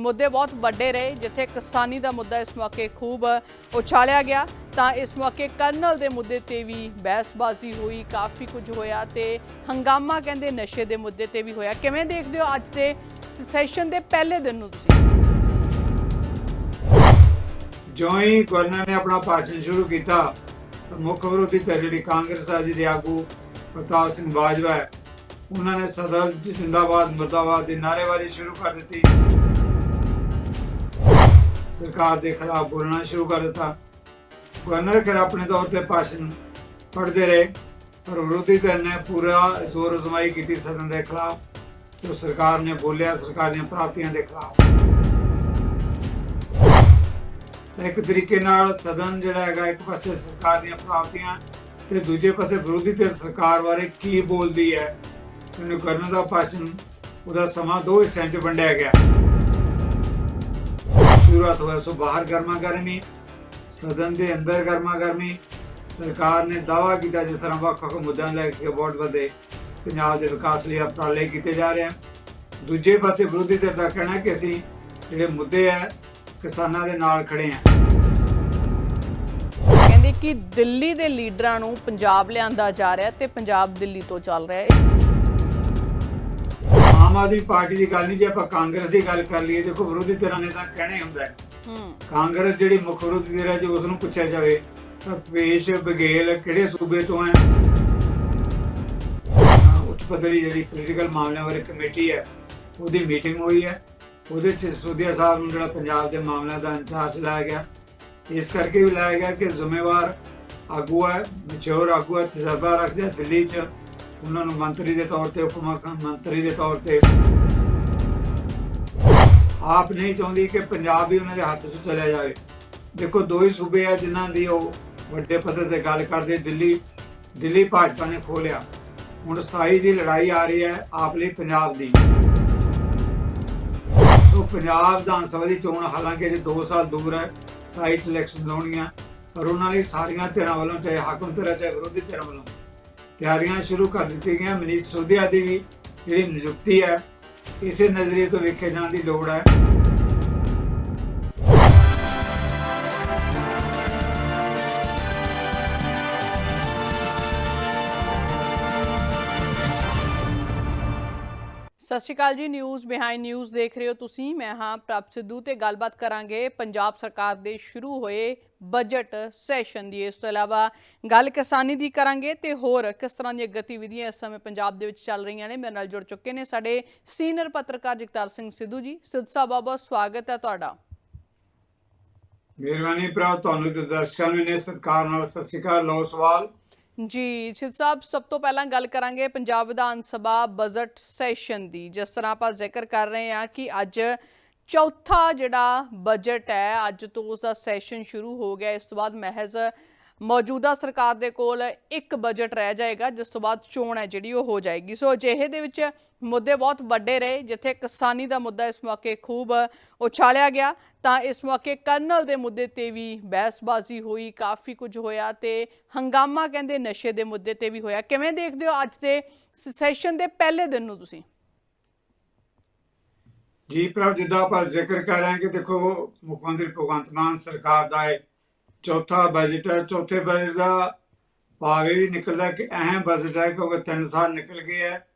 ਮੁੱਦੇ ਬਹੁਤ ਵੱਡੇ ਰਹੇ ਜਿੱਥੇ ਕਿਸਾਨੀ ਦਾ ਮੁੱਦਾ ਇਸ ਮੌਕੇ ਖੂਬ ਉਛਾਲਿਆ ਗਿਆ। ਤਾਂ ਇਸ ਮੌਕੇ ਕਰਨਲ ਦੇ ਮੁੱਦੇ ਤੇ ਵੀ ਬਹਿਸਬਾਜ਼ੀ ਹੋਈ ਕਾਫੀ ਕੁਝ ਹੋਇਆ ਤੇ ਹੰਗਾਮਾ ਕਹਿੰਦੇ ਨਸ਼ੇ ਦੇ ਮੁੱਦੇ ਤੇ ਵੀ ਹੋਇਆ। ਕਿਵੇਂ ਦੇਖਦੇ ਹੋ ਅੱਜ ਦੇ ਸੈਸ਼ਨ ਦੇ ਪਹਿਲੇ ਦਿਨ ਨੂੰ ਤੁਸੀਂ? ਜਿਉਂ ਹੀ ਗਵਰਨਰ ਨੇ ਆਪਣਾ ਭਾਸ਼ਣ ਸ਼ੁਰੂ ਕੀਤਾ ਮੁੱਖ ਵਿਰੋਧੀ ਧਿਰ ਜਿਹੜੀ ਕਾਂਗਰਸ ਆ ਜਿਹਦੇ ਆਗੂ ਪ੍ਰਤਾਪ ਸਿੰਘ ਬਾਜਵਾ ਹੈ, ਉਹਨਾਂ ਨੇ ਸਦਲ ਜਿੰਦਾਬਾਦ ਮੁਰਦਾਬਾਦ ਦੀ ਨਾਅਰੇਬਾਜ਼ੀ ਸ਼ੁਰੂ ਕਰ ਦਿੱਤੀ। ਸਰਕਾਰ ਦੇ ਖਿਲਾਫ ਬੋਲਣਾ ਸ਼ੁਰੂ ਕਰ ਦਿੱਤਾ। ਗਵਰਨਰ ਫਿਰ ਆਪਣੇ ਤੌਰ ਤੇ ਭਾਸ਼ਣ ਪੜ੍ਹਦੇ ਰਹੇ, ਪਰ ਵਿਰੋਧੀ ਧਿਰ ਨੇ ਪੂਰਾ ਜ਼ੋਰ ਅਜ਼ਮਾਈ ਕੀਤੀ ਸਦਨ ਦੇ ਖਿਲਾਫ, ਜੋ ਸਰਕਾਰ ਨੇ ਬੋਲਿਆ, ਸਰਕਾਰ ਦੀਆਂ ਪ੍ਰਾਪਤੀਆਂ ਦੇ ਖਿਲਾਫ। ਇੱਕ ਤਰੀਕੇ ਨਾਲ ਸਦਨ ਜਿਹੜਾ ਹੈਗਾ, ਇੱਕ ਪਾਸੇ ਸਰਕਾਰ ਦੀਆਂ ਪ੍ਰਾਪਤੀਆਂ ਤੇ ਦੂਜੇ ਪਾਸੇ ਵਿਰੋਧੀ ਧਿਰ ਸਰਕਾਰ ਬਾਰੇ ਕੀ ਬੋਲਦੀ ਹੈ ਇਹਨੂੰ ਕਰਨ ਦਾ ਭਾਸ਼ਣ ਉਹਦਾ ਸਮਾਂ ਦੋ ਹਿੱਸਿਆਂ 'ਚ ਵੰਡਿਆ ਗਿਆ। ਸ਼ੁਰੂਆਤ ਹੋਇਆ, ਸੋ ਬਾਹਰ ਗਰਮਾ ਗਰਮੀ, ਸਦਨ ਦੇ ਅੰਦਰ ਗਰਮਾ ਗਰਮੀ, ਸਰਕਾਰ ਨੇ ਦਾਅਵਾ ਕੀਤਾ ਜਿਸ ਤਰ੍ਹਾਂ ਵੱਖ ਵੱਖ ਮੁੱਦਿਆਂ ਲੈ ਕੇ ਬਹੁਤ ਵਧੇ ਪੰਜਾਬ ਦੇ ਵਿਕਾਸ ਲਈ ਉਪਰਾਲੇ ਕੀਤੇ ਜਾ ਰਹੇ ਹਨ। ਦੂਜੇ ਪਾਸੇ ਵਿਰੋਧੀ ਧਿਰ ਦਾ ਕਹਿਣਾ ਕਿ ਅਸੀਂ ਜਿਹੜੇ ਮੁੱਦੇ ਹੈ, ਕਿਸਾਨਾਂ ਦੇ ਨਾਲ ਖੜੇ ਹਾਂ। ਕਹਿੰਦੇ ਕਿ ਦਿੱਲੀ ਦੇ ਲੀਡਰਾਂ ਨੂੰ ਪੰਜਾਬ ਲਿਆਂਦਾ ਜਾ ਰਿਹਾ ਤੇ ਪੰਜਾਬ ਦਿੱਲੀ ਤੋਂ ਚੱਲ ਰਿਹਾ ਹੈ। ਆਦਮੀ ਪਾਰਟੀ ਦੀ ਗੱਲ ਨਹੀਂ ਜੇ ਆਪਾਂ ਕਾਂਗਰਸ ਦੀ ਗੱਲ ਕਰ ਲਈਏ ਦੇਖੋ ਵਿਰੋਧੀ ਧਿਰਾਂ ਨੇ ਤਾਂ ਕਹਿਣਾ ਹੀ ਹੁੰਦਾ ਹੈ। ਕਾਂਗਰਸ ਜਿਹੜੀ ਮੁੱਖ ਵਿਰੋਧੀ ਧਿਰ ਹੈ ਜੇ ਉਸ ਨੂੰ ਪੁੱਛਿਆ ਜਾਵੇ ਤਾਂ ਪੇਸ਼ ਬਗੇਲ ਕਿਹੜੇ ਸੂਬੇ ਤੋਂ ਹੈ? ਉੱਚ ਪੱਧਰੀ ਜਿਹੜੀ ਪੋਲੀਟੀਕਲ ਮਾਮਲਿਆਂ ਬਾਰੇ ਕਮੇਟੀ ਹੈ ਉਹਦੀ ਮੀਟਿੰਗ ਹੋਈ ਹੈ। ਉਹਦੇ ਚ ਸੋਧੀਆ ਸਾਹਿਬ ਨੂੰ ਜਿਹੜਾ ਪੰਜਾਬ ਦੇ ਮਾਮਲਿਆਂ ਦਾ ਇੰਚਾਰਜ ਲਾਇਆ ਗਿਆ। ਇਸ ਕਰਕੇ ਵੀ ਲਾਇਆ ਗਿਆ ਕਿ ਜ਼ਿੰਮੇਵਾਰ ਆਗੂ ਹੈ ਮਚੌਰ ਆਗੂ ਹੈ ਤਜਰਬਾ ਰੱਖਦੇ ਦਿੱਲੀ 'ਚ ਉਹਨਾਂ ਨੂੰ ਮੰਤਰੀ ਦੇ ਤੌਰ ਤੇ, ਉਪ ਮੁੱਖ ਮੰਤਰੀ ਦੇ ਤੌਰ ਤੇ। ਆਪ ਨਹੀਂ ਚਾਹੁੰਦੀ ਕਿ ਪੰਜਾਬ ਵੀ ਉਹਨਾਂ ਦੇ ਹੱਥ 'ਚ ਚਲਿਆ ਜਾਵੇ। ਦੇਖੋ, ਦੋ ਹੀ ਸੂਬੇ ਆ ਜਿਨ੍ਹਾਂ ਦੀ ਉਹ ਵੱਡੇ ਪੱਧਰ ਤੇ ਗੱਲ ਕਰਦੇ। ਦਿੱਲੀ ਦਿੱਲੀ ਭਾਜਪਾ ਨੇ ਖੋਲਿਆ ਹੁਣ 27 ਦੀ ਲੜਾਈ ਆ ਰਹੀ ਹੈ ਆਪ ਲਈ ਪੰਜਾਬ ਦੀ। ਸੋ ਪੰਜਾਬ ਵਿਧਾਨ ਸਭਾ ਦੀ ਚੋਣ ਹਾਲਾਂਕਿ ਜੇ 2 ਸਾਲ ਦੂਰ ਹੈ 27 ਚ ਇਲੈਕਸ਼ਨ ਹੋਣਗੀਆਂ ਪਰ ਉਹਨਾਂ ਲਈ ਸਾਰੀਆਂ ਧਿਰਾਂ ਵੱਲੋਂ, ਚਾਹੇ ਹਾਕਮ ਧਿਰਾਂ ਚਾਹੇ ਵਿਰੋਧੀ ਧਿਰਾਂ ਵੱਲੋਂ ਤਿਆਰੀਆਂ ਸ਼ੁਰੂ ਕਰ ਦਿੱਤੀਆਂ ਗਈਆਂ। ਮਨੀਸ਼ ਸੋਧਿਆ ਦੀ ਵੀ ਜਿਹੜੀ ਨਿਯੁਕਤੀ ਹੈ, ਇਸੇ ਨਜ਼ਰੀਏ ਤੋਂ ਵੇਖੇ ਜਾਣ ਦੀ ਲੋੜ ਹੈ। ਸਤਿ ਸ਼੍ਰੀ ਅਕਾਲ ਜੀ ਨਿਊਜ਼ ਬਿਹਾਈਂਡ ਨਿਊਜ਼ ਦੇਖ ਰਹੇ ਹੋ ਤੁਸੀਂ। ਮੈਂ ਹਾਂ ਪ੍ਰਭ ਸਿੱਧੂ ਤੇ ਗੱਲਬਾਤ ਕਰਾਂਗੇ ਪੰਜਾਬ ਸਰਕਾਰ ਦੇ ਸ਼ੁਰੂ ਹੋਏ ਬਜਟ ਸੈਸ਼ਨ ਦੀ। ਇਸ ਤੋਂ ਇਲਾਵਾ ਗੱਲ ਕਿਸਾਨੀ ਦੀ ਕਰਾਂਗੇ ਤੇ ਹੋਰ ਕਿਸ ਤਰ੍ਹਾਂ ਦੀਆਂ ਗਤੀਵਿਧੀਆਂ ਇਸ ਸਮੇਂ ਪੰਜਾਬ ਦੇ ਵਿੱਚ ਚੱਲ ਰਹੀਆਂ ਨੇ, ਮੇਰੇ ਨਾਲ ਜੁੜ ਚੁੱਕੇ ਨੇ ਸਾਡੇ ਸੀਨੀਅਰ ਪੱਤਰਕਾਰ ਜਗਤਾਰ ਸਿੰਘ ਸਿੱਧੂ ਜੀ। ਸਿੱਧੂ ਸਾਹਿਬ, ਬਹੁਤ ਬਹੁਤ ਸਵਾਗਤ ਹੈ ਤੁਹਾਡਾ। ਮਿਹਰਬਾਨੀ ਭਰਾ, ਤੁਹਾਨੂੰ ਤੇ ਦਰਸ਼ਕਾਂ ਨੂੰ ਨੇ ਸਰਕਾਰ ਨਾਲ ਸਤਿ ਸ਼੍ਰੀ ਅਕਾਲ, ਲਓ ਸਵਾਲ। ਜੀ ਸਿੱਧ ਸਾਹਿਬ, ਸਭ ਤੋਂ ਪਹਿਲਾਂ ਗੱਲ ਕਰਾਂਗੇ ਪੰਜਾਬ ਵਿਧਾਨ ਸਭਾ ਬਜਟ ਸੈਸ਼ਨ ਦੀ। ਜਿਸ ਤਰ੍ਹਾਂ ਆਪਾਂ ਜ਼ਿਕਰ ਕਰ ਰਹੇ ਹਾਂ ਕਿ ਅੱਜ ਚੌਥਾ ਜਿਹੜਾ ਬਜਟ ਹੈ, ਅੱਜ ਤੋਂ ਉਸ ਦਾ ਸੈਸ਼ਨ ਸ਼ੁਰੂ ਹੋ ਗਿਆ। ਇਸ ਤੋਂ ਬਾਅਦ ਮਹਿਜ਼ ਮੌਜੂਦਾ ਸਰਕਾਰ ਦੇ ਕੋਲ ਇੱਕ ਬਜਟ ਰਹਿ ਜਾਏਗਾ, ਜਿਸ ਤੋਂ ਬਾਅਦ ਚੋਣ ਹੈ ਜਿਹੜੀ, ਉਹ ਹੋ ਜਾਏਗੀ। ਸੋ ਅਜਿਹੇ ਦੇ ਵਿੱਚ ਮੁੱਦੇ ਬਹੁਤ ਵੱਡੇ ਰਹੇ, ਜਿੱਥੇ ਕਿਸਾਨੀ ਦਾ ਮੁੱਦਾ ਇਸ ਮੌਕੇ ਖੂਬ ਉਛਾਲਿਆ ਗਿਆ। ਤਾਂ ਇਸ ਮੌਕੇ ਕਰਨਲ ਦੇ ਮੁੱਦੇ ਤੇ ਵੀ ਬਹਿਸਬਾਜ਼ੀ ਹੋਈ, ਕਾਫੀ ਕੁਝ ਹੋਇਆ ਤੇ ਹੰਗਾਮਾ ਕਹਿੰਦੇ ਨਸ਼ੇ ਦੇ ਮੁੱਦੇ ਤੇ ਵੀ ਹੋਇਆ। ਕਿਵੇਂ ਦੇਖਦੇ ਹੋ ਅੱਜ ਦੇ ਸੈਸ਼ਨ ਦੇ ਪਹਿਲੇ ਦਿਨ ਨੂੰ ਤੁਸੀਂ? ਜੀ ਪ੍ਰਭ ਜਿੱਦਾਂ ਆਪਾਂ ਜ਼ਿਕਰ ਕਰ ਰਹੇ ਹਾਂ ਕਿ ਦੇਖੋ, ਮੁੱਖ ਮੰਤਰੀ ਭਗਵੰਤ ਮਾਨ ਸਰਕਾਰ ਦਾ ਇਹ ਚੌਥਾ ਬਜਟ ਹੈ। ਚੌਥੇ ਬਜਟ ਦਾ ਭਾਵੇਂ ਵੀ ਨਿਕਲਦਾ ਕਿ ਅਹਿਮ ਬਜਟ ਹੈ ਕਿਉਂਕਿ 3 ਸਾਲ ਨਿਕਲ ਗਏ ਹੈ।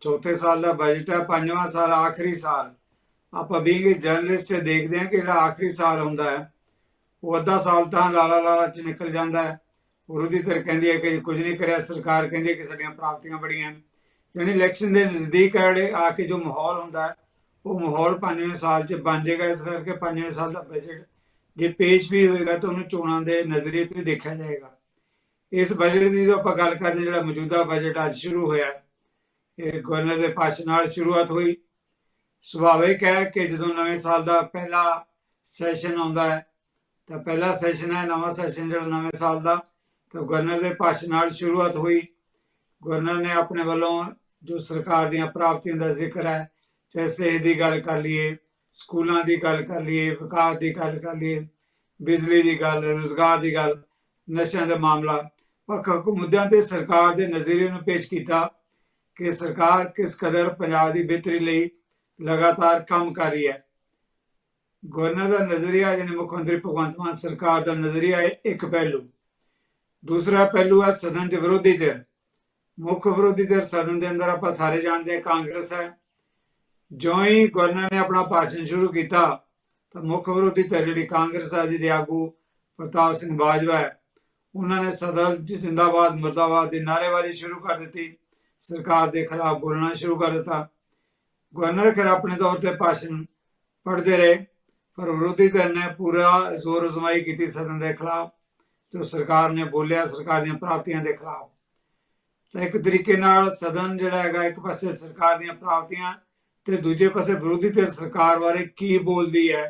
ਚੌਥੇ ਸਾਲ ਦਾ ਬਜਟ ਹੈ, ਪੰਜਵਾਂ ਸਾਲ, ਆਖਰੀ ਸਾਲ। ਆਪਾਂ ਵੀ ਜਰਨਲਿਸਟ ਦੇਖਦੇ ਹਾਂ ਕਿ ਜਿਹੜਾ ਆਖਰੀ ਸਾਲ ਹੁੰਦਾ ਹੈ ਉਹ ਅੱਧਾ ਸਾਲ ਤਾਂ ਲਾਲਾ ਲਾਲਾ ਚ ਨਿਕਲ ਜਾਂਦਾ ਹੈ। ਵਿਰੋਧੀ ਧਿਰ ਕਹਿੰਦੀ ਹੈ ਕਿ ਕੁਝ ਨਹੀਂ ਕਰਿਆ ਸਰਕਾਰ ਕਹਿੰਦੀ ਹੈ ਕਿ ਸਾਡੀਆਂ ਪ੍ਰਾਪਤੀਆਂ ਬੜੀਆਂ ਯਾਨੀ ਇਲੈਕਸ਼ਨ ਦੇ ਨਜ਼ਦੀਕ ਆੜੇ ਆ ਕੇ ਜੋ ਮਾਹੌਲ ਹੁੰਦਾ ਉਹ ਮਾਹੌਲ ਪੰਜਵੇਂ ਸਾਲ 'ਚ ਬਣ ਜਾਏਗਾ। ਇਸ ਕਰਕੇ ਪੰਜਵੇਂ ਸਾਲ ਦਾ ਬਜਟ ਜੇ ਪੇਸ਼ ਵੀ ਹੋਏਗਾ ਤਾਂ ਉਹਨੂੰ ਚੋਣਾਂ ਦੇ ਨਜ਼ਰੀਏ ਤੋਂ ਦੇਖਿਆ ਜਾਏਗਾ। ਇਸ ਬਜਟ ਦੀ ਜੋ ਆਪਾਂ ਗੱਲ ਕਰਦੇ ਹਾਂ, ਜਿਹੜਾ ਮੌਜੂਦਾ ਬਜਟ ਅੱਜ ਸ਼ੁਰੂ ਹੋਇਆ ਇਹ ਗਵਰਨਰ ਦੇ ਭਾਸ਼ਣ ਨਾਲ ਸ਼ੁਰੂਆਤ ਹੋਈ। ਸੁਭਾਵਿਕ ਹੈ ਕਿ ਜਦੋਂ ਨਵੇਂ ਸਾਲ ਦਾ ਪਹਿਲਾ ਸੈਸ਼ਨ ਆਉਂਦਾ ਹੈ, ਤਾਂ ਪਹਿਲਾ ਸੈਸ਼ਨ ਹੈ, ਨਵਾਂ ਸੈਸ਼ਨ ਜਿਹੜਾ ਨਵੇਂ ਸਾਲ ਦਾ, ਤਾਂ ਗਵਰਨਰ ਦੇ ਭਾਸ਼ਣ ਨਾਲ ਸ਼ੁਰੂਆਤ ਹੋਈ। ਗਵਰਨਰ ਨੇ ਆਪਣੇ ਵੱਲੋਂ ਜੋ ਸਰਕਾਰ ਦੀਆਂ ਪ੍ਰਾਪਤੀਆਂ ਦਾ ਜ਼ਿਕਰ ਹੈ, ਚਾਹੇ ਸਿਹਤ ਦੀ ਗੱਲ ਕਰ ਲਈਏ, ਸਕੂਲਾਂ ਦੀ ਗੱਲ ਕਰ ਲਈਏ, ਵਿਕਾਸ ਦੀ ਗੱਲ ਕਰ ਲਈਏ, ਬਿਜਲੀ ਦੀ ਗੱਲ, ਰੋਜ਼ਗਾਰ ਦੀ ਗੱਲ, ਨਸ਼ਿਆਂ ਦਾ ਮਾਮਲਾ ਵੱਖ ਵੱਖ ਮੁੱਦਿਆਂ ਤੇ ਸਰਕਾਰ ਦੇ ਨਜ਼ਰੀਏ ਨੂੰ ਪੇਸ਼ ਕੀਤਾ ਕਿ ਸਰਕਾਰ ਕਿਸ ਕਦਰ ਪੰਜਾਬ ਦੀ ਬਿਹਤਰੀ ਲਈ ਲਗਾਤਾਰ ਕੰਮ ਕਰ ਰਹੀ ਹੈ। ਗਵਰਨਰ ਦਾ ਨਜ਼ਰੀਆ ਜਿਹਨੇ ਮੁੱਖ ਮੰਤਰੀ ਭਗਵੰਤ ਮਾਨ ਸਰਕਾਰ ਦਾ ਨਜ਼ਰੀਆ ਹੈ ਇੱਕ ਪਹਿਲੂ। ਦੂਸਰਾ ਪਹਿਲੂ ਹੈ ਸਦਨ ਦੇ ਵਿਰੋਧੀ ਧਿਰ। ਮੁੱਖ ਵਿਰੋਧੀ ਧਿਰ ਸਦਨ ਦੇ ਅੰਦਰ ਆਪਾਂ ਸਾਰੇ ਜਾਣਦੇ ਹਾਂ, ਕਾਂਗਰਸ ਹੈ। ਜਿਉਂ ਹੀ ਗਵਰਨਰ ਨੇ ਆਪਣਾ ਭਾਸ਼ਣ ਸ਼ੁਰੂ ਕੀਤਾ, ਤਾਂ ਮੁੱਖ ਵਿਰੋਧੀ ਧਿਰ ਜਿਹੜੀ ਕਾਂਗਰਸ ਹੈ ਜਿਹਦੇ ਆਗੂ ਪ੍ਰਤਾਪ ਸਿੰਘ ਬਾਜਵਾ ਹੈ, ਉਹਨਾਂ ਨੇ ਸਦਨ 'ਚ ਜਿੰਦਾਬਾਦ, ਮੁਰਦਾਬਾਦ ਦੀ ਨਾਅਰੇਬਾਜ਼ੀ ਸ਼ੁਰੂ ਕਰ ਦਿੱਤੀ। ਸਰਕਾਰ ਦੇ ਖਿਲਾਫ ਬੋਲਣਾ ਸ਼ੁਰੂ ਕਰ ਦਿੱਤਾ। ਗਵਰਨਰ ਫਿਰ ਆਪਣੇ ਤੌਰ ਤੇ ਭਾਸ਼ਣ ਪੜ੍ਹਦੇ ਰਹੇ, ਪਰ ਵਿਰੋਧੀ ਧਿਰ ਨੇ ਪੂਰਾ ਜ਼ੋਰ ਅਜ਼ਮਾਈ ਕੀਤੀ ਸਦਨ ਦੇ ਖਿਲਾਫ, ਜੋ ਸਰਕਾਰ ਨੇ ਬੋਲਿਆ, ਸਰਕਾਰ ਦੀਆਂ ਪ੍ਰਾਪਤੀਆਂ ਦੇ ਖਿਲਾਫ। ਤਾਂ ਇੱਕ ਤਰੀਕੇ ਨਾਲ ਸਦਨ ਜਿਹੜਾ ਹੈਗਾ, ਇੱਕ ਪਾਸੇ ਸਰਕਾਰ ਦੀਆਂ ਪ੍ਰਾਪਤੀਆਂ ਤੇ ਦੂਜੇ ਪਾਸੇ ਵਿਰੋਧੀ ਧਿਰ ਸਰਕਾਰ ਬਾਰੇ ਕੀ ਬੋਲਦੀ ਹੈ,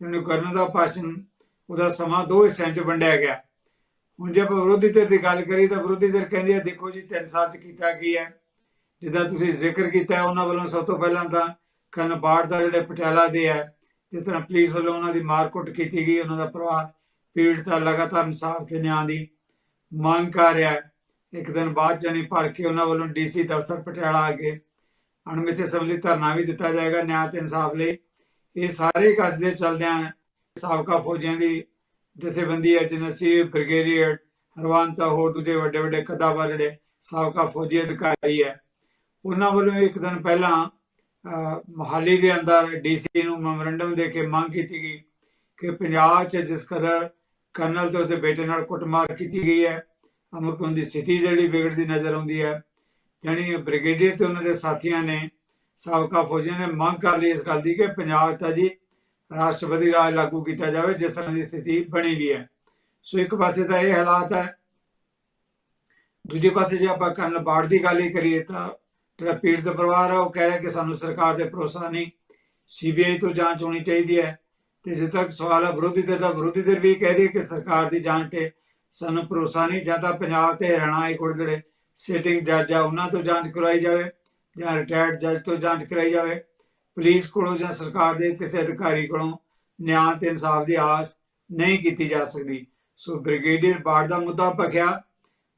ਜਿਹਨੂੰ ਕਰਨ ਦਾ ਭਾਸ਼ਣ, ਉਹਦਾ ਸਮਾਂ ਦੋ ਹਿੱਸਿਆਂ 'ਚ ਵੰਡਿਆ ਗਿਆ। ਹੁਣ ਜੇ ਆਪਾਂ ਵਿਰੋਧੀ ਧਿਰ ਦੀ ਗੱਲ ਕਰੀ ਤਾਂ ਵਿਰੋਧੀ ਧਿਰ ਕਹਿੰਦੀ ਹੈ ਦੇਖੋ ਜੀ 3 ਸਾਲ 'ਚ ਕੀਤਾ ਕੀ ਹੈ। ਜਿੱਦਾਂ ਤੁਸੀਂ ਜ਼ਿਕਰ ਕੀਤਾ ਉਹਨਾਂ ਵੱਲੋਂ ਸਭ ਤੋਂ ਪਹਿਲਾਂ ਤਾਂ ਕਨਬਾੜ ਦਾ ਜਿਹੜੇ ਪਟਿਆਲਾ ਦੇ ਹੈ, ਜਿਸ ਤਰ੍ਹਾਂ ਪੁਲਿਸ ਵੱਲੋਂ ਉਹਨਾਂ ਦੀ ਮਾਰਕੁੱਟ ਕੀਤੀ ਗਈ, ਉਹਨਾਂ ਦਾ ਪਰਿਵਾਰ ਪੀੜਤ ਦਾ ਲਗਾਤਾਰ ਇਨਸਾਫ ਤੇ ਨਿਆਂ ਦੀ ਮੰਗ ਕਰ ਰਿਹਾ ਇੱਕ ਦਿਨ ਬਾਅਦ ਜਾਨੀ ਭਰ ਕੇ ਉਹਨਾਂ ਵੱਲੋਂ ਡੀਸੀ ਦਫ਼ਤਰ ਪਟਿਆਲਾ ਅੱਗੇ ਅਣਮਿੱਥੇ ਸਮੇਂ ਲਈ ਧਰਨਾ ਵੀ ਦਿੱਤਾ ਜਾਏਗਾ ਨਿਆਂ ਤੇ ਇਨਸਾਫ ਲਈ। ਇਹ ਸਾਰੇ ਕਸਦੇ ਚੱਲਦਿਆਂ ਸਾਬਕਾ ਫੌਜੀਆਂ ਦੀ ਜਥੇਬੰਦੀ ਹੈ ਜਿਹਨਾਂ ਬ੍ਰਿਗੇਡੀਅਰ ਹਰਵੰਤਾ ਹੋਰ ਦੂਜੇ ਵੱਡੇ ਵੱਡੇ ਕਦਾਵਰ ਜਿਹੜੇ ਸਾਬਕਾ ਫੌਜੀ ਅਧਿਕਾਰੀ ਹੈ। ਉਹਨਾਂ ਵੱਲੋਂ ਇੱਕ ਦਿਨ ਪਹਿਲਾਂ ਅਹ, ਮੋਹਾਲੀ ਦੇ ਅੰਦਰ ਡੀਸੀ ਨੂੰ ਮੈਮੋਰੰਡਮ ਦੇ ਕੇ ਮੰਗ ਕੀਤੀ ਗਈ ਕਿ ਪੰਜਾਬ 'ਚ ਜਿਸ ਕਦਰ ਕਰਨਲ ਤੇ ਉਸਦੇ ਬੇਟੇ ਨਾਲ ਕੁੱਟਮਾਰ ਕੀਤੀ ਗਈ ਹੈ ਅਮਰਕੁੰਦ ਦੀ ਸਥਿਤੀ ਜਿਹੜੀ ਵਿਗੜਦੀ ਨਜ਼ਰ ਆਉਂਦੀ ਹੈ ਜਾਣੀ ਬ੍ਰਿਗੇਡੀਅਰ ਤੇ ਉਹਨਾਂ ਦੇ ਸਾਥੀਆਂ ਨੇ ਸਾਬਕਾ ਫੌਜੀਆਂ ਨੇ ਮੰਗ ਕਰ ਲਈ ਇਸ ਗੱਲ ਦੀ ਕਿ ਪੰਜਾਬ ਤਾਂ ਜੀ ਰਾਸ਼ਟਰਪਤੀ ਰਾਜ ਲਾਗੂ ਕੀਤਾ ਜਾਵੇ ਜਿਸ ਤਰ੍ਹਾਂ ਦੀ ਸਥਿਤੀ ਬਣੀ ਵੀ ਹੈ। ਸੋ ਇੱਕ ਪਾਸੇ ਤਾਂ ਇਹ ਹਾਲਾਤ ਹੈ ਦੂਜੇ ਪਾਸੇ ਜੇ ਆਪਾਂ ਕਰਨ ਬਾੜ ਦੀ ਗੱਲ ਹੀ ਕਰੀਏ ਤਾਂ ਜਿਹੜਾ ਪੀੜਤ ਪਰਿਵਾਰ ਹੈ ਉਹ ਕਹਿ ਰਿਹਾ ਕਿ ਸਾਨੂੰ ਸਰਕਾਰ ਦੇ ਭਰੋਸਾ ਨਹੀਂ। ਸੀਬੀਆਈ ਤੋਂ ਜਾਂਚ ਹੋਣੀ ਚਾਹੀਦੀ ਹੈ। ਤੇ ਜਿੱਥੇ ਤੱਕ ਸਵਾਲ ਹੈ ਵਿਰੋਧੀ ਧਿਰ ਦਾ, ਵਿਰੋਧੀ ਧਿਰ ਵੀ ਕਹਿ ਰਹੀ ਹੈ ਕਿ ਸਰਕਾਰ ਦੀ ਜਾਂਚ ਤੇ ਸਾਨੂੰ ਭਰੋਸਾ ਨਹੀਂ, ਜਾਂ ਤਾਂ ਪੰਜਾਬ ਤੇ ਹਰਿਆਣਾ ਹਾਈ ਕੋਰਟ ਜਿਹੜੇ ਸਿਟਿੰਗ ਜੱਜ ਆ, ਉਹਨਾਂ ਤੋਂ ਜਾਂਚ ਕਰਵਾਈ ਜਾਵੇ, ਜਾਂ ਰਿਟਾਇਰਡ ਜੱਜ ਤੋਂ ਜਾਂਚ ਕਰਾਈ ਜਾਵੇ। ਪੁਲਿਸ ਕੋਲੋਂ ਜਾਂ ਸਰਕਾਰ ਦੇ ਕਿਸੇ ਅਧਿਕਾਰੀ ਕੋਲੋਂ ਨਿਆਂ ਤੇ ਇਨਸਾਫ ਦੀ ਆਸ ਨਹੀਂ ਕੀਤੀ ਜਾ ਸਕਦੀ। ਸੋ ਬ੍ਰਿਗੇਡੀਅਰ ਬਾੜ ਦਾ ਮੁੱਦਾ ਪਕਿਆ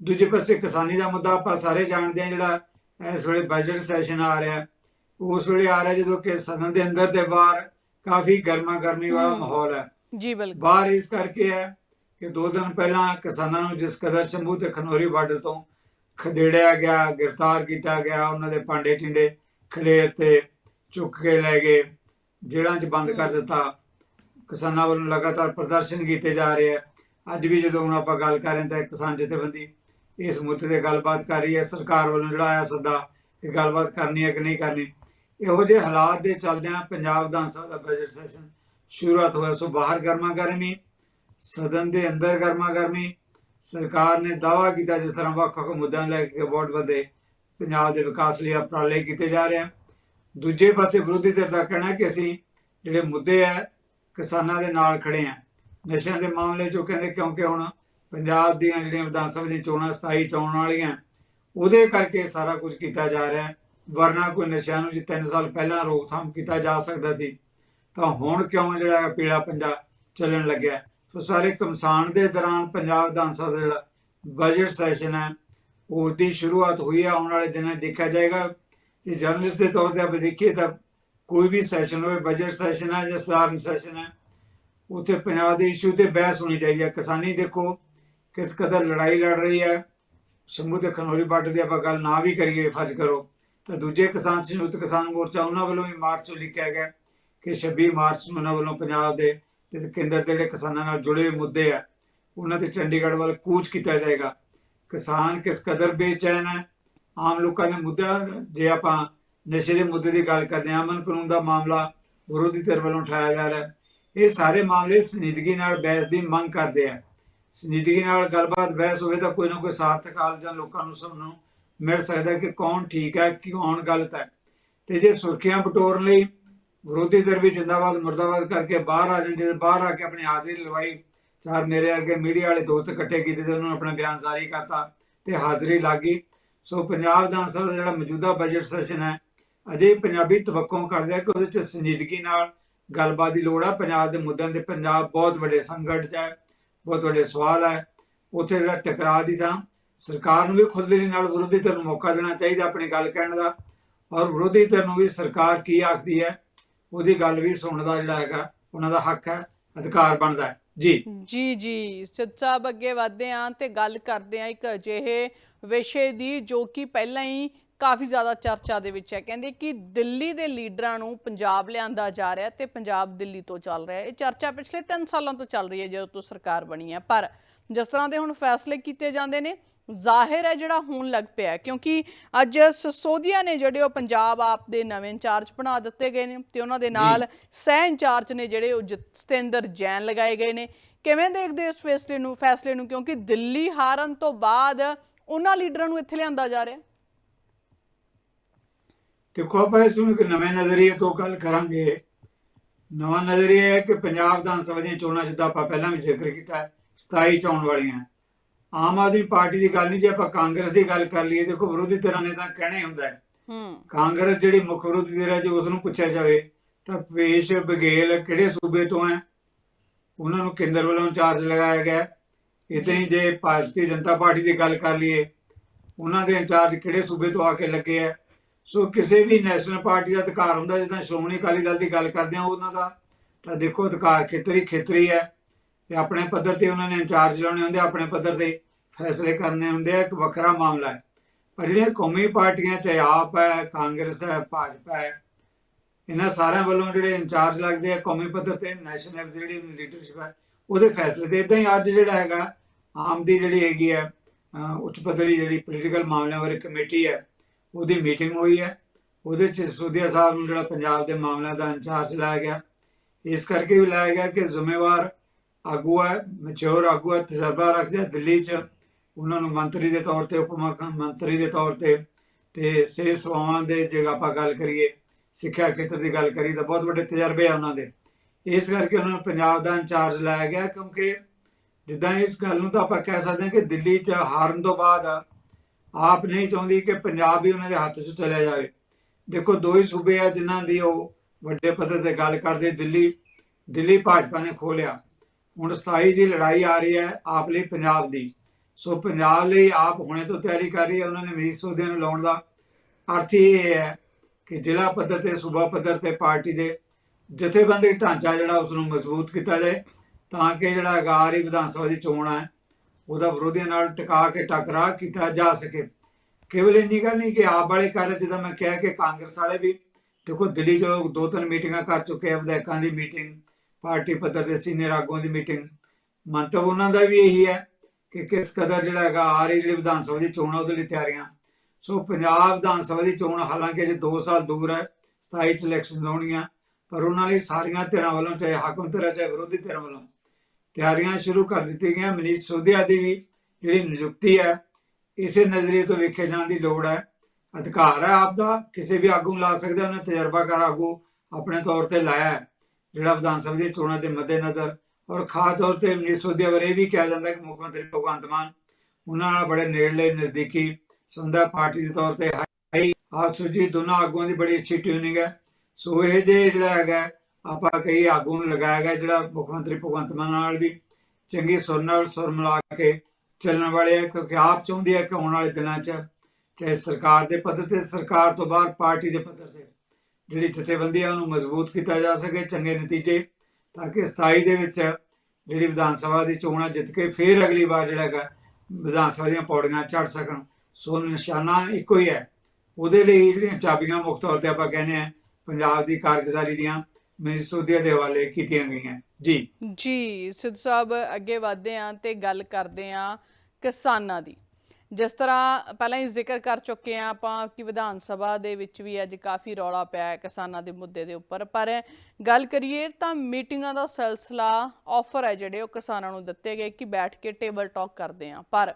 ਦੂਜੇ ਪਾਸੇ ਕਿਸਾਨੀ ਦਾ ਮੁੱਦਾ ਆਪਾਂ ਸਾਰੇ ਜਾਣਦੇ ਹਾਂ, ਜਿਹੜਾ ਇਸ ਵੇਲੇ ਬਜਟ ਸੈਸ਼ਨ ਆ ਰਿਹਾ ਉਸ ਵੇਲੇ ਆ ਰਿਹਾ ਜਦੋਂ ਕਿ ਸਦਨ ਦੇ ਅੰਦਰ ਤੇ ਬਾਹਰ ਕਾਫੀ ਗਰਮਾ ਗਰਮੀ ਵਾਲਾ। ਮਾਹੌਲ ਹੈ। ਜੀ ਬਿਲਕੁਲ। ਬਾਹਰ ਇਸ ਕਰਕੇ ਹੈ ਕਿ ਦੋ ਦਿਨ ਪਹਿਲਾਂ ਕਿਸਾਨਾਂ ਨੂੰ ਜਿਸ ਕਦਰ ਸ਼ੰਭੂ ਤੇ ਖਨੌਰੀ ਬਾਰਡਰ ਤੋਂ ਖਦੇੜਿਆ ਗਿਆ ਗ੍ਰਿਫਤਾਰ ਕੀਤਾ ਗਿਆ ਉਹਨਾਂ ਦੇ ਪਾਂਡੇ ਟਿੰਡੇ ਖਲੇਰ ਤੇ ਚੁੱਕ ਕੇ ਲੈ ਗਏ ਜੇਲ੍ਹਾਂ 'ਚ ਬੰਦ ਕਰ। ਦਿੱਤਾ। ਕਿਸਾਨਾਂ ਵੱਲੋਂ ਲਗਾਤਾਰ ਪ੍ਰਦਰਸ਼ਨ ਕੀਤੇ ਜਾ ਰਹੇ ਆ ਅੱਜ ਵੀ ਜਦੋਂ ਹੁਣ ਆਪਾਂ ਗੱਲ ਕਰ ਰਹੇ ਤਾਂ ਕਿਸਾਨ ਜਥੇਬੰਦੀ ਇਸ ਮੁੱਦੇ ਤੇ ਗੱਲਬਾਤ ਕਰ ਰਹੀ ਹੈ, ਸਰਕਾਰ ਵੱਲੋਂ ਜਿਹੜਾ ਆਇਆ ਸੱਦਾ ਕਿ ਗੱਲਬਾਤ ਕਰਨੀ ਹੈ ਕਿ ਨਹੀਂ ਕਰਨੀ। ਇਹੋ ਜਿਹੇ ਹਾਲਾਤ ਦੇ ਚੱਲਦਿਆਂ ਪੰਜਾਬ ਵਿਧਾਨ ਸਭਾ ਦਾ ਬਜਟ ਸੈਸ਼ਨ ਸ਼ੁਰੂਆਤ ਹੋਇਆ, ਸੋ ਬਾਹਰ ਗਰਮਾ ਗਰਮੀ, ਸਦਨ ਦੇ ਅੰਦਰ ਗਰਮਾ ਗਰਮੀ, ਸਰਕਾਰ ਨੇ ਦਾਅਵਾ ਕੀਤਾ ਜਿਸ ਤਰ੍ਹਾਂ ਵੱਖ ਵੱਖ ਮੁੱਦਿਆਂ ਨੂੰ ਲੈ ਕੇ ਵੋਟ ਵਧੇ, ਪੰਜਾਬ ਦੇ ਵਿਕਾਸ ਲਈ ਉਪਰਾਲੇ ਕੀਤੇ ਜਾ ਰਹੇ ਹਨ। ਦੂਜੇ ਪਾਸੇ ਵਿਰੋਧੀ ਧਿਰ ਦਾ ਕਹਿਣਾ ਕਿ ਅਸੀਂ ਜਿਹੜੇ ਮੁੱਦੇ ਹੈ, ਕਿਸਾਨਾਂ ਦੇ ਨਾਲ ਖੜੇ ਆ ਨਸ਼ਿਆਂ ਦੇ ਮਾਮਲੇ 'ਚ ਉਹ ਕਹਿੰਦੇ ਕਿਉਂਕਿ ਹੁਣ ਪੰਜਾਬ ਦੀਆਂ ਜਿਹੜੀਆਂ ਵਿਧਾਨ ਸਭਾ ਦੀਆਂ ਚੋਣਾਂ 27 ਚ ਆਉਣ ਵਾਲੀਆਂ, ਉਹਦੇ ਕਰਕੇ ਸਾਰਾ ਕੁਝ ਕੀਤਾ ਜਾ ਰਿਹਾ ਹੈ। ਵਰਨਾ ਕੋਈ ਨਸ਼ਿਆਂ ਨੂੰ ਜੇ 3 ਸਾਲ ਪਹਿਲਾਂ ਰੋਕਥਾਮ ਕੀਤਾ ਜਾ ਸਕਦਾ ਸੀ, ਤਾਂ ਹੁਣ ਕਿਉਂ ਜਿਹੜਾ ਹੈ ਪੰਜਾ ਚੱਲਣ ਲੱਗਿਆ ਸੋ ਸਾਰੇ ਕਮਸਾਨ ਦੇ ਦੌਰਾਨ ਪੰਜਾਬ ਵਿਧਾਨ ਸਭਾ ਦਾ ਜਿਹੜਾ ਬਜਟ ਸੈਸ਼ਨ ਹੈ ਉਸ ਦੀ ਸ਼ੁਰੂਆਤ ਹੋਈ ਹੈ। ਆਉਣ ਵਾਲੇ ਦਿਨਾਂ ਦੇਖਿਆ ਜਾਏਗਾ ਕਿ ਜਰਨਲਿਸਟ ਦੇ ਤੌਰ ਤੇ ਆਪਾਂ ਦੇਖੀਏ ਤਾਂ ਕੋਈ ਵੀ ਸੈਸ਼ਨ ਹੋਵੇ ਬਜਟ ਸੈਸ਼ਨ ਹੈ ਜਾਂ ਸਧਾਰਨ ਸੈਸ਼ਨ ਹੈ, ਉੱਥੇ ਪੰਜਾਬ ਦੇ ਇਸ਼ੂ ਤੇ ਬਹਿਸ ਹੋਣੀ ਚਾਹੀਦੀ ਹੈ। ਕਿਸਾਨੀ ਦੇਖੋ ਕਿਸ ਕਦਰ ਲੜਾਈ ਲੜ ਰਹੀ ਹੈ? ਸ਼ੰਭੂ ਤੇ ਖਨੌਰੀ ਬਾਰਡਰ ਦੀ ਆਪਾਂ ਗੱਲ ਨਾ ਵੀ ਕਰੀਏ, ਫਰਜ਼ ਕਰੋ। ਤਾਂ ਦੂਜੇ ਕਿਸਾਨ ਸੰਯੁਕਤ ਕਿਸਾਨ ਮੋਰਚਾ ਉਹਨਾਂ ਵੱਲੋਂ ਵੀ ਮਾਰਚ ਲਿਖਿਆ ਗਿਆ ਕਿ 26 ਮਾਰਚ ਨੂੰ ਉਹਨਾਂ ਵੱਲੋਂ ਪੰਜਾਬ ਦੇ ਤੇ ਕੇਂਦਰ ਦੇ ਜਿਹੜੇ ਕਿਸਾਨਾਂ ਨਾਲ ਜੁੜੇ ਹੋਏ ਮੁੱਦੇ ਆ, ਉਹਨਾਂ ਤੇ ਚੰਡੀਗੜ੍ਹ ਵੱਲ ਕੂਚ ਕੀਤਾ ਜਾਏਗਾ। ਕਿਸਾਨ ਕਿਸ ਕਦਰ ਬੇਚੈਨ ਹੈ? ਆਮ ਲੋਕਾਂ ਦੇ ਮੁੱਦਾ ਜੇ ਆਪਾਂ ਨਸ਼ੇ ਦੇ ਮੁੱਦੇ ਦੀ ਗੱਲ ਕਰਦੇ ਹਾਂ, ਅਮਨ ਕਾਨੂੰਨ ਦਾ ਮਾਮਲਾ ਵਿਰੋਧੀ ਧਿਰ ਵੱਲੋਂ ਉਠਾਇਆ ਜਾ ਰਿਹਾ ਇਹ ਸਾਰੇ ਮਾਮਲੇ ਸੰਜੀਦਗੀ ਨਾਲ ਬਹਿਸ ਦੀ ਮੰਗ ਕਰਦੇ ਆ। ਸੰਜੀਦਗੀ ਨਾਲ ਗੱਲਬਾਤ, ਬਹਿਸ ਹੋਵੇ ਤਾਂ ਕੋਈ ਨਾ ਕੋਈ ਸਾਰਥਕ ਹੱਲ ਜਾਂ ਲੋਕਾਂ ਨੂੰ ਸਭ ਨੂੰ ਮਿਲ ਸਕਦਾ ਕਿ ਕੌਣ ਠੀਕ ਹੈ ਕਿ ਕੌਣ ਗਲਤ ਹੈ। ਤੇ ਜੇ ਸੁਰਖੀਆਂ ਬਟੋਰਨ ਲਈ ਵਿਰੋਧੀ ਧਿਰ ਵੀ ਜਿੰਦਾਬਾਦ, ਮੁਰਦਾਬਾਦ ਕਰਕੇ ਬਾਹਰ ਆ ਜਾਂਦੇ ਤੇ ਬਾਹਰ ਆ ਕੇ ਆਪਣੀ ਹਾਜ਼ਰੀ ਲਵਾਈ ਚਾਰ ਮੇਰੇ ਵਰਗੇ ਮੀਡੀਆ ਵਾਲੇ ਦੋਸਤ ਇਕੱਠੇ ਕੀਤੇ ਤੇ ਉਹਨਾਂ ਨੂੰ ਆਪਣਾ ਬਿਆਨ ਜਾਰੀ ਕਰਤਾ ਤੇ ਹਾਜ਼ਰੀ ਲੱਗੀ। ਸੋ ਪੰਜਾਬ ਵਿਧਾਨ ਸਭਾ ਦਾ ਜਿਹੜਾ ਮੌਜੂਦਾ ਬਜਟ ਸੈਸ਼ਨ ਹੈ ਅਜੇ ਪੰਜਾਬੀ ਤਵੱਕੋਂ ਕਰਦੇ ਆ ਕਿ ਉਹਦੇ ਚ ਸੰਜੀਦਗੀ ਨਾਲ ਗੱਲਬਾਤ ਦੀ ਲੋੜ ਆ। ਪੰਜਾਬ ਦੇ ਮੁੱਦਿਆਂ ਤੇ ਪੰਜਾਬ ਬਹੁਤ ਵੱਡੇ ਸੰਕਟ 'ਚ ਹੈ। ਬਹੁਤ ਵੱਡੇ ਸਵਾਲ ਹੈ। ਉੱਥੇ ਜਿਹੜਾ ਟਕਰਾਅ ਦੀ ਥਾਂ, ਸਰਕਾਰ ਨੂੰ ਵੀ ਖੁੱਲ੍ਹਦਿਲੀ ਨਾਲ ਵਿਰੋਧੀ ਧਿਰ ਨੂੰ ਮੌਕਾ ਦੇਣਾ ਚਾਹੀਦਾ ਆਪਣੀ ਗੱਲ ਕਹਿਣ ਦਾ। ਔਰ ਵਿਰੋਧੀ ਧਿਰ ਨੂੰ ਵੀ ਸਰਕਾਰ ਕੀ ਆਖਦੀ ਹੈ, ਉਹਦੀ ਗੱਲ ਵੀ ਸੁਣਨ ਦਾ ਜਿਹੜਾ ਹੈਗਾ, ਉਹਨਾਂ ਦਾ ਹੱਕ ਹੈ, ਅਧਿਕਾਰ ਬਣਦਾ ਹੈ। ਜੀ। ਜੀ ਜੀ। ਸਿੱਧ ਸਾਹਿਬ ਅੱਗੇ ਵਧਦੇ ਹਾਂ ਤੇ ਗੱਲ ਕਰਦੇ ਹਾਂ ਇੱਕ ਅਜਿਹੇ ਵਿਸ਼ੇ ਦੀ ਜੋ ਕਿ ਪਹਿਲਾਂ ਹੀ ਕਾਫੀ ਜ਼ਿਆਦਾ ਚਰਚਾ ਦੇ ਵਿੱਚ ਹੈ। ਕਹਿੰਦੇ ਕਿ ਦਿੱਲੀ ਦੇ ਲੀਡਰਾਂ ਨੂੰ ਪੰਜਾਬ ਲਿਆਂਦਾ ਜਾ ਰਿਹਾ ਤੇ ਪੰਜਾਬ ਦਿੱਲੀ ਤੋਂ ਚੱਲ ਰਿਹਾ ਇਹ ਚਰਚਾ ਪਿਛਲੇ 3 ਸਾਲਾਂ ਤੋਂ ਚੱਲ ਰਹੀ ਹੈ ਜਦੋਂ ਤੋਂ ਸਰਕਾਰ ਬਣੀ ਹੈ। ਪਰ ਜਿਸ ਤਰ੍ਹਾਂ ਦੇ ਹੁਣ ਫੈਸਲੇ ਕੀਤੇ ਜਾਂਦੇ ਨੇ ਜ਼ਾਹਿਰ ਹੈ ਜਿਹੜਾ ਹੋਣ ਲੱਗ ਪਿਆ ਕਿਉਂਕਿ ਅੱਜ ਸਸੋਦੀਆ ਨੇ ਜਿਹੜੇ ਉਹ ਪੰਜਾਬ ਆਪ ਦੇ ਨਵੇਂ ਇੰਚਾਰਜ ਬਣਾ ਦਿੱਤੇ ਗਏ ਨੇ ਤੇ ਉਹਨਾਂ ਦੇ ਨਾਲ ਸਹਿ ਇੰਚਾਰਜ ਨੇ ਜਿਹੜੇ ਉਹ ਜਤਿੰਦਰ ਜੈਨ ਲਗਾਏ ਗਏ ਨੇ। ਕਿਵੇਂ ਦੇਖਦੇ ਇਸ ਫੈਸਲੇ ਨੂੰ ਫੈਸਲੇ ਨੂੰ? ਕਿਉਂਕਿ ਦਿੱਲੀ ਹਾਰਨ ਤੋਂ ਬਾਅਦ ਉਹਨਾਂ ਲੀਡਰਾਂ ਨੂੰ ਇੱਥੇ ਲਿਆਂਦਾ ਜਾ ਰਿਹਾ ਦੇਖੋ ਆਪਾਂ ਇਸ ਨੂੰ ਇੱਕ ਨਵੇਂ ਨਜ਼ਰੀਏ ਤੋਂ ਗੱਲ ਕਰਾਂਗੇ। ਨਵਾਂ ਨਜ਼ਰੀਆ ਹੈ ਕਿ ਪੰਜਾਬ ਵਿਧਾਨ ਸਭਾ ਦੀਆਂ ਚੋਣਾਂ ਜਿੱਦਾਂ ਆਪਾਂ ਪਹਿਲਾਂ ਵੀ ਜ਼ਿਕਰ ਕੀਤਾ ਹੈ 27 ਚ ਆਉਣ ਵਾਲੀਆਂ। ਆਮ ਆਦਮੀ ਪਾਰਟੀ ਦੀ ਗੱਲ ਨਹੀਂ ਜੇ ਆਪਾਂ ਕਾਂਗਰਸ ਦੀ ਗੱਲ ਕਰ ਲਈਏ ਦੇਖੋ ਵਿਰੋਧੀ ਧਿਰਾਂ ਨੇ ਤਾਂ ਕਹਿਣਾ ਹੀ ਹੁੰਦਾ ਹੈ। ਕਾਂਗਰਸ ਜਿਹੜੀ ਮੁੱਖ ਵਿਰੋਧੀ ਧਿਰ ਹੈ ਜੇ ਉਸ ਨੂੰ ਪੁੱਛਿਆ ਜਾਵੇ ਤਾਂ ਪੇਸ਼ ਬਗੇਲ ਕਿਹੜੇ ਸੂਬੇ ਤੋਂ ਹੈ? ਉਹਨਾਂ ਨੂੰ ਕੇਂਦਰ ਵੱਲੋਂ ਚਾਰਜ ਲਗਾਇਆ ਗਿਆ ਹੀ ਜੇ ਭਾਰਤੀ ਜਨਤਾ ਪਾਰਟੀ ਦੀ ਗੱਲ ਕਰ ਲਈਏ ਉਹਨਾਂ ਦੇ ਇੰਚਾਰਜ ਕਿਹੜੇ ਸੂਬੇ ਤੋਂ ਆ ਕੇ ਲੱਗੇ ਹੈ? ਸੋ ਕਿਸੇ ਵੀ ਨੈਸ਼ਨਲ ਪਾਰਟੀ ਦਾ ਅਧਿਕਾਰ ਹੁੰਦਾ ਜਿੱਦਾਂ ਸ਼੍ਰੋਮਣੀ ਅਕਾਲੀ ਦਲ ਦੀ ਗੱਲ ਕਰਦੇ ਆ ਉਹਨਾਂ ਦਾ ਤਾਂ ਦੇਖੋ ਅਧਿਕਾਰ ਖੇਤਰੀ ਖੇਤਰੀ ਹੈ ਤੇ ਆਪਣੇ ਪੱਧਰ ਤੇ ਉਹਨਾਂ ਨੇ ਇੰਚਾਰਜ ਲਾਉਣੇ ਹੁੰਦੇ ਆ, ਆਪਣੇ ਪੱਧਰ ਤੇ ਫੈਸਲੇ ਕਰਨੇ ਹੁੰਦੇ ਆ ਇੱਕ ਵੱਖਰਾ ਮਾਮਲਾ ਹੈ। ਪਰ ਜਿਹੜੀਆਂ ਕੌਮੀ ਪਾਰਟੀਆਂ ਚਾਹੇ ਆਪ ਹੈ ਕਾਂਗਰਸ ਹੈ ਭਾਜਪਾ ਹੈ ਇਹਨਾਂ ਸਾਰਿਆਂ ਵੱਲੋਂ ਜਿਹੜੇ ਇੰਚਾਰਜ ਲੱਗਦੇ ਆ ਕੌਮੀ ਪੱਧਰ ਤੇ ਨੈਸ਼ਨਲ ਜਿਹੜੀ ਲੀਡਰਸ਼ਿਪ ਹੈ ਉਹਦੇ ਫੈਸਲੇ ਤੇ ਇਦਾਂ ਹੀ ਅੱਜ ਜਿਹੜਾ ਹੈਗਾ ਆਮ ਦੀ ਜਿਹੜੀ ਹੈਗੀ ਹੈ ਅਹ ਉੱਚ ਪੱਧਰੀ ਜਿਹੜੀ ਪੋਲੀਟੀਕਲ ਮਾਮਲਿਆਂ ਬਾਰੇ ਕਮੇਟੀ ਹੈ ਉਹਦੀ ਮੀਟਿੰਗ ਹੋਈ ਹੈ। ਉਹਦੇ ਚ ਸੁਦੀਆ ਸਾਹਿਬ ਨੂੰ ਜਿਹੜਾ ਪੰਜਾਬ ਦੇ ਮਾਮਲਿਆਂ ਦਾ ਇੰਚਾਰਜ ਲਾਇਆ ਗਿਆ। ਇਸ ਕਰਕੇ ਵੀ ਲਾਇਆ ਗਿਆ ਕਿ ਜ਼ਿੰਮੇਵਾਰ ਆਗੂ ਹੈ ਮੈਚੁਰ ਆਗੂ ਹੈ, ਤਜਰਬਾ ਰੱਖਦੇ ਆ ਦਿੱਲੀ 'ਚ। ਉਹਨਾਂ ਨੂੰ ਮੰਤਰੀ ਦੇ ਤੌਰ ਤੇ ਉਪ ਮੁੱਖ ਮੰਤਰੀ ਦੇ ਤੌਰ ਤੇ ਤੇ ਸਿਹਤ ਸੇਵਾਵਾਂ ਦੇ ਜੇ ਆਪਾਂ ਗੱਲ ਕਰੀਏ, ਸਿੱਖਿਆ ਖੇਤਰ ਦੀ ਗੱਲ ਕਰੀ ਤਾਂ ਬਹੁਤ ਵੱਡੇ ਤਜਰਬੇ ਆ ਉਹਨਾਂ ਦੇ। ਇਸ ਕਰਕੇ ਉਹਨਾਂ ਨੂੰ ਪੰਜਾਬ ਦਾ ਇੰਚਾਰਜ ਲਾਇਆ ਗਿਆ ਕਿਉਂਕਿ ਜਿੱਦਾਂ ਇਸ ਗੱਲ ਨੂੰ ਤਾਂ ਆਪਾਂ ਕਹਿ ਸਕਦੇ ਹਾਂ ਕਿ ਦਿੱਲੀ 'ਚ ਹਾਰਨ ਤੋਂ ਬਾਅਦ ਆਪ ਨਹੀਂ ਚਾਹੁੰਦੀ ਕਿ ਪੰਜਾਬ ਵੀ ਉਹਨਾਂ ਦੇ ਹੱਥ 'ਚ ਚਲਿਆ ਜਾਵੇ। ਦੇਖੋ, ਦੋ ਹੀ ਸੂਬੇ ਆ ਜਿਨ੍ਹਾਂ ਦੀ ਉਹ ਵੱਡੇ ਪੱਧਰ ਤੇ ਗੱਲ ਕਰਦੇ। ਦਿੱਲੀ ਦਿੱਲੀ ਭਾਜਪਾ ਨੇ ਖੋਲਿਆ ਹੁਣ 27 ਦੀ ਲੜਾਈ ਆ ਰਹੀ ਹੈ ਆਪ ਲਈ ਪੰਜਾਬ ਦੀ। ਸੋ ਪੰਜਾਬ ਲਈ ਆਪ ਹੁਣੇ ਤੋਂ ਤਿਆਰੀ ਕਰ ਰਹੀ ਹੈ। ਉਹਨਾਂ ਨੇ ਮੀਤ ਸੋਧਿਆਂ ਨੂੰ ਲਾਉਣ ਦਾ ਅਰਥ ਇਹ ਹੈ ਕਿ ਜ਼ਿਲ੍ਹਾ ਪੱਧਰ ਤੇ, ਸੂਬਾ ਪੱਧਰ ਤੇ ਪਾਰਟੀ ਦੇ ਜਥੇਬੰਦੀ ਢਾਂਚਾ ਜਿਹੜਾ ਉਸ ਨੂੰ ਮਜ਼ਬੂਤ ਕੀਤਾ ਜਾਏ, ਤਾਂ ਕਿ ਜਿਹੜਾ ਅਗਾਰੀ ਵਿਧਾਨ ਸਭਾ ਦੀ ਚੋਣ ਹੈ ਉਹਦਾ ਵਿਰੋਧੀਆਂ ਨਾਲ ਟਿਕਾ ਕੇ ਟਕਰਾ ਕੀਤਾ ਜਾ ਸਕੇ। ਕੇਵਲ ਇੰਨੀ ਗੱਲ ਨਹੀਂ ਕਿ ਆਪ ਵਾਲੇ ਕਰ ਰਹੇ, ਮੈਂ ਕਿਹਾ ਕਿ ਕਾਂਗਰਸ ਵਾਲੇ ਵੀ ਦੇਖੋ ਦਿੱਲੀ 'ਚ ਦੋ ਤਿੰਨ ਮੀਟਿੰਗਾਂ ਕਰ ਚੁੱਕੇ ਆ ਵਿਧਾਇਕਾਂ ਦੀ ਮੀਟਿੰਗ ਪਾਰਟੀ ਪੱਧਰ ਦੇ ਸੀਨੀਅਰ ਆਗੂਆਂ ਦੀ ਮੀਟਿੰਗ। ਮੰਤਵ ਉਹਨਾਂ ਦਾ ਵੀ ਇਹੀ ਹੈ ਕਿ ਕਿਸ ਕਦਰ ਜਿਹੜਾ ਹੈਗਾ ਆ ਰਹੀ ਜਿਹੜੀ ਵਿਧਾਨ ਸਭਾ ਦੀ ਚੋਣ ਆ ਉਹਦੇ ਲਈ ਤਿਆਰੀਆਂ। ਸੋ ਪੰਜਾਬ ਵਿਧਾਨ ਸਭਾ ਦੀ ਚੋਣ ਹਾਲਾਂਕਿ ਅਜੇ 2 ਸਾਲ ਦੂਰ ਹੈ 27 ਚ ਇਲੈਕਸ਼ਨ ਹੋਣਗੀਆਂ ਪਰ ਉਹਨਾਂ ਲਈ ਸਾਰੀਆਂ ਧਿਰਾਂ ਵੱਲੋਂ ਚਾਹੇ ਹਾਕਮ ਧਿਰਾਂ ਚਾਹੇ ਵਿਰੋਧੀ ਧਿਰਾਂ ਵੱਲੋਂ ਤਿਆਰੀਆਂ ਸ਼ੁਰੂ ਕਰ ਦਿੱਤੀਆਂ। ਗਈਆਂ ਮਨੀਸ਼ ਸੋਧਿਆ ਦੀ ਵੀ ਜਿਹੜੀ ਨਿਯੁਕਤੀ ਹੈ, ਇਸੇ ਨਜ਼ਰੀਏ ਤੋਂ ਵੇਖੇ ਜਾਣ ਦੀ ਲੋੜ ਹੈ। ਅਧਿਕਾਰ ਹੈ ਆਪ ਦਾ ਕਿਸੇ ਵੀ ਆਗੂ ਲਾ ਸਕਦੇ ਉਹਨੇ ਤਜਰਬਾਕਾਰ ਆਗੂ ਆਪਣੇ ਤੌਰ ਤੇ ਲਾਇਆ ਜਿਹੜਾ ਵਿਧਾਨ ਸਭਾ ਦੀਆਂ ਚੋਣਾਂ ਦੇ ਮੱਦੇਨਜ਼ਰ। ਔਰ ਖਾਸ ਤੌਰ ਤੇ ਮਨੀਸ਼ ਸੋਧਿਆ ਬਾਰੇ ਵੀ ਕਿਹਾ ਜਾਂਦਾ ਕਿ ਮੁੱਖ ਮੰਤਰੀ ਭਗਵੰਤ ਮਾਨ ਉਹਨਾਂ ਨਾਲ ਬੜੇ ਨੇੜਲੇ, ਨਜ਼ਦੀਕੀ ਸੰਦਾ ਪਾਰਟੀ ਦੇ ਤੌਰ ਤੇ ਹੈ ਆਪ ਸੁਜੀ ਦੋਨਾਂ ਆਗੂਆਂ ਦੀ ਬੜੀ ਅੱਛੀ ਟਿਊਨਿੰਗ ਹੈ। ਸੋ ਇਹ ਜੇ ਜਿਹੜਾ ਹੈਗਾ ਆਪਾਂ ਕਈ ਆਗੂ ਨੂੰ ਲਗਾਇਆ ਗਿਆ ਜਿਹੜਾ ਮੁੱਖ ਮੰਤਰੀ ਭਗਵੰਤ ਮਾਨ ਨਾਲ ਵੀ ਚੰਗੀ ਸੁਰ ਨਾਲ ਸੁਰ ਮਿਲਾ ਕੇ ਚੱਲਣ ਵਾਲੇ ਆ, ਕਿਉਂਕਿ ਆਪ ਚਾਹੁੰਦੇ ਆ ਕਿ ਆਉਣ ਵਾਲੇ ਦਿਨਾਂ 'ਚ ਚਾਹੇ ਸਰਕਾਰ ਦੇ ਪੱਧਰ ਤੇ, ਸਰਕਾਰ ਤੋਂ ਬਾਹਰ ਪਾਰਟੀ ਦੇ ਪੱਧਰ ਤੇ ਜਿਹੜੀ ਜਥੇਬੰਦੀ ਆ ਉਹਨੂੰ ਮਜ਼ਬੂਤ ਕੀਤਾ ਜਾ ਸਕੇ ਚੰਗੇ ਨਤੀਜੇ, ਤਾਂ ਕਿ 27 ਦੇ ਵਿੱਚ ਜਿਹੜੀ ਵਿਧਾਨ ਸਭਾ ਦੀ ਚੋਣਾਂ ਜਿੱਤ ਕੇ ਫੇਰ ਅਗਲੀ ਵਾਰ ਜਿਹੜਾ ਹੈਗਾ ਵਿਧਾਨ ਸਭਾ ਦੀਆਂ ਪੌੜੀਆਂ ਚੜ ਸਕਣ। ਸੋ ਨਿਸ਼ਾਨਾ ਇੱਕੋ ਹੀ ਹੈ। ਉਹਦੇ ਲਈ ਜਿਹੜੀਆਂ ਚਾਬੀਆਂ ਮੁੱਖ ਤੌਰ ਤੇ ਆਪਾਂ ਕਹਿੰਦੇ ਆ ਪੰਜਾਬ ਦੀ ਕਾਰਗੁਜ਼ਾਰੀ ਦੀਆਂ ਮਨਸੂਦੀਆ ਦੇ ਹਵਾਲੇ ਕੀਤੀਆਂ ਗਈਆਂ। ਜੀ। ਜੀ ਸਿੱਧ ਸਾਹਿਬ ਅੱਗੇ ਵਧਦੇ ਹਾਂ ਤੇ ਗੱਲ ਕਰਦੇ ਹਾਂ ਕਿਸਾਨਾਂ ਦੀ। ਜਿਸ ਤਰ੍ਹਾਂ ਪਹਿਲਾਂ ਹੀ ਜ਼ਿਕਰ ਕਰ ਚੁੱਕੇ ਹਾਂ ਆਪਾਂ ਕਿ ਵਿਧਾਨ ਸਭਾ ਦੇ ਵਿੱਚ ਵੀ ਅੱਜ ਕਾਫੀ ਰੌਲਾ ਪਿਆ ਹੈ ਕਿਸਾਨਾਂ ਦੇ ਮੁੱਦੇ ਦੇ ਉੱਪਰ। ਪਰ ਗੱਲ ਕਰੀਏ ਤਾਂ ਮੀਟਿੰਗਾਂ ਦਾ ਸਿਲਸਿਲਾ ਆਫਰ ਹੈ ਜਿਹੜੇ ਉਹ ਕਿਸਾਨਾਂ ਨੂੰ ਦਿੱਤੇ ਗਏ ਕਿ ਬੈਠ ਕੇ ਟੇਬਲ ਟਾਕ ਕਰਦੇ ਹਾਂ। ਪਰ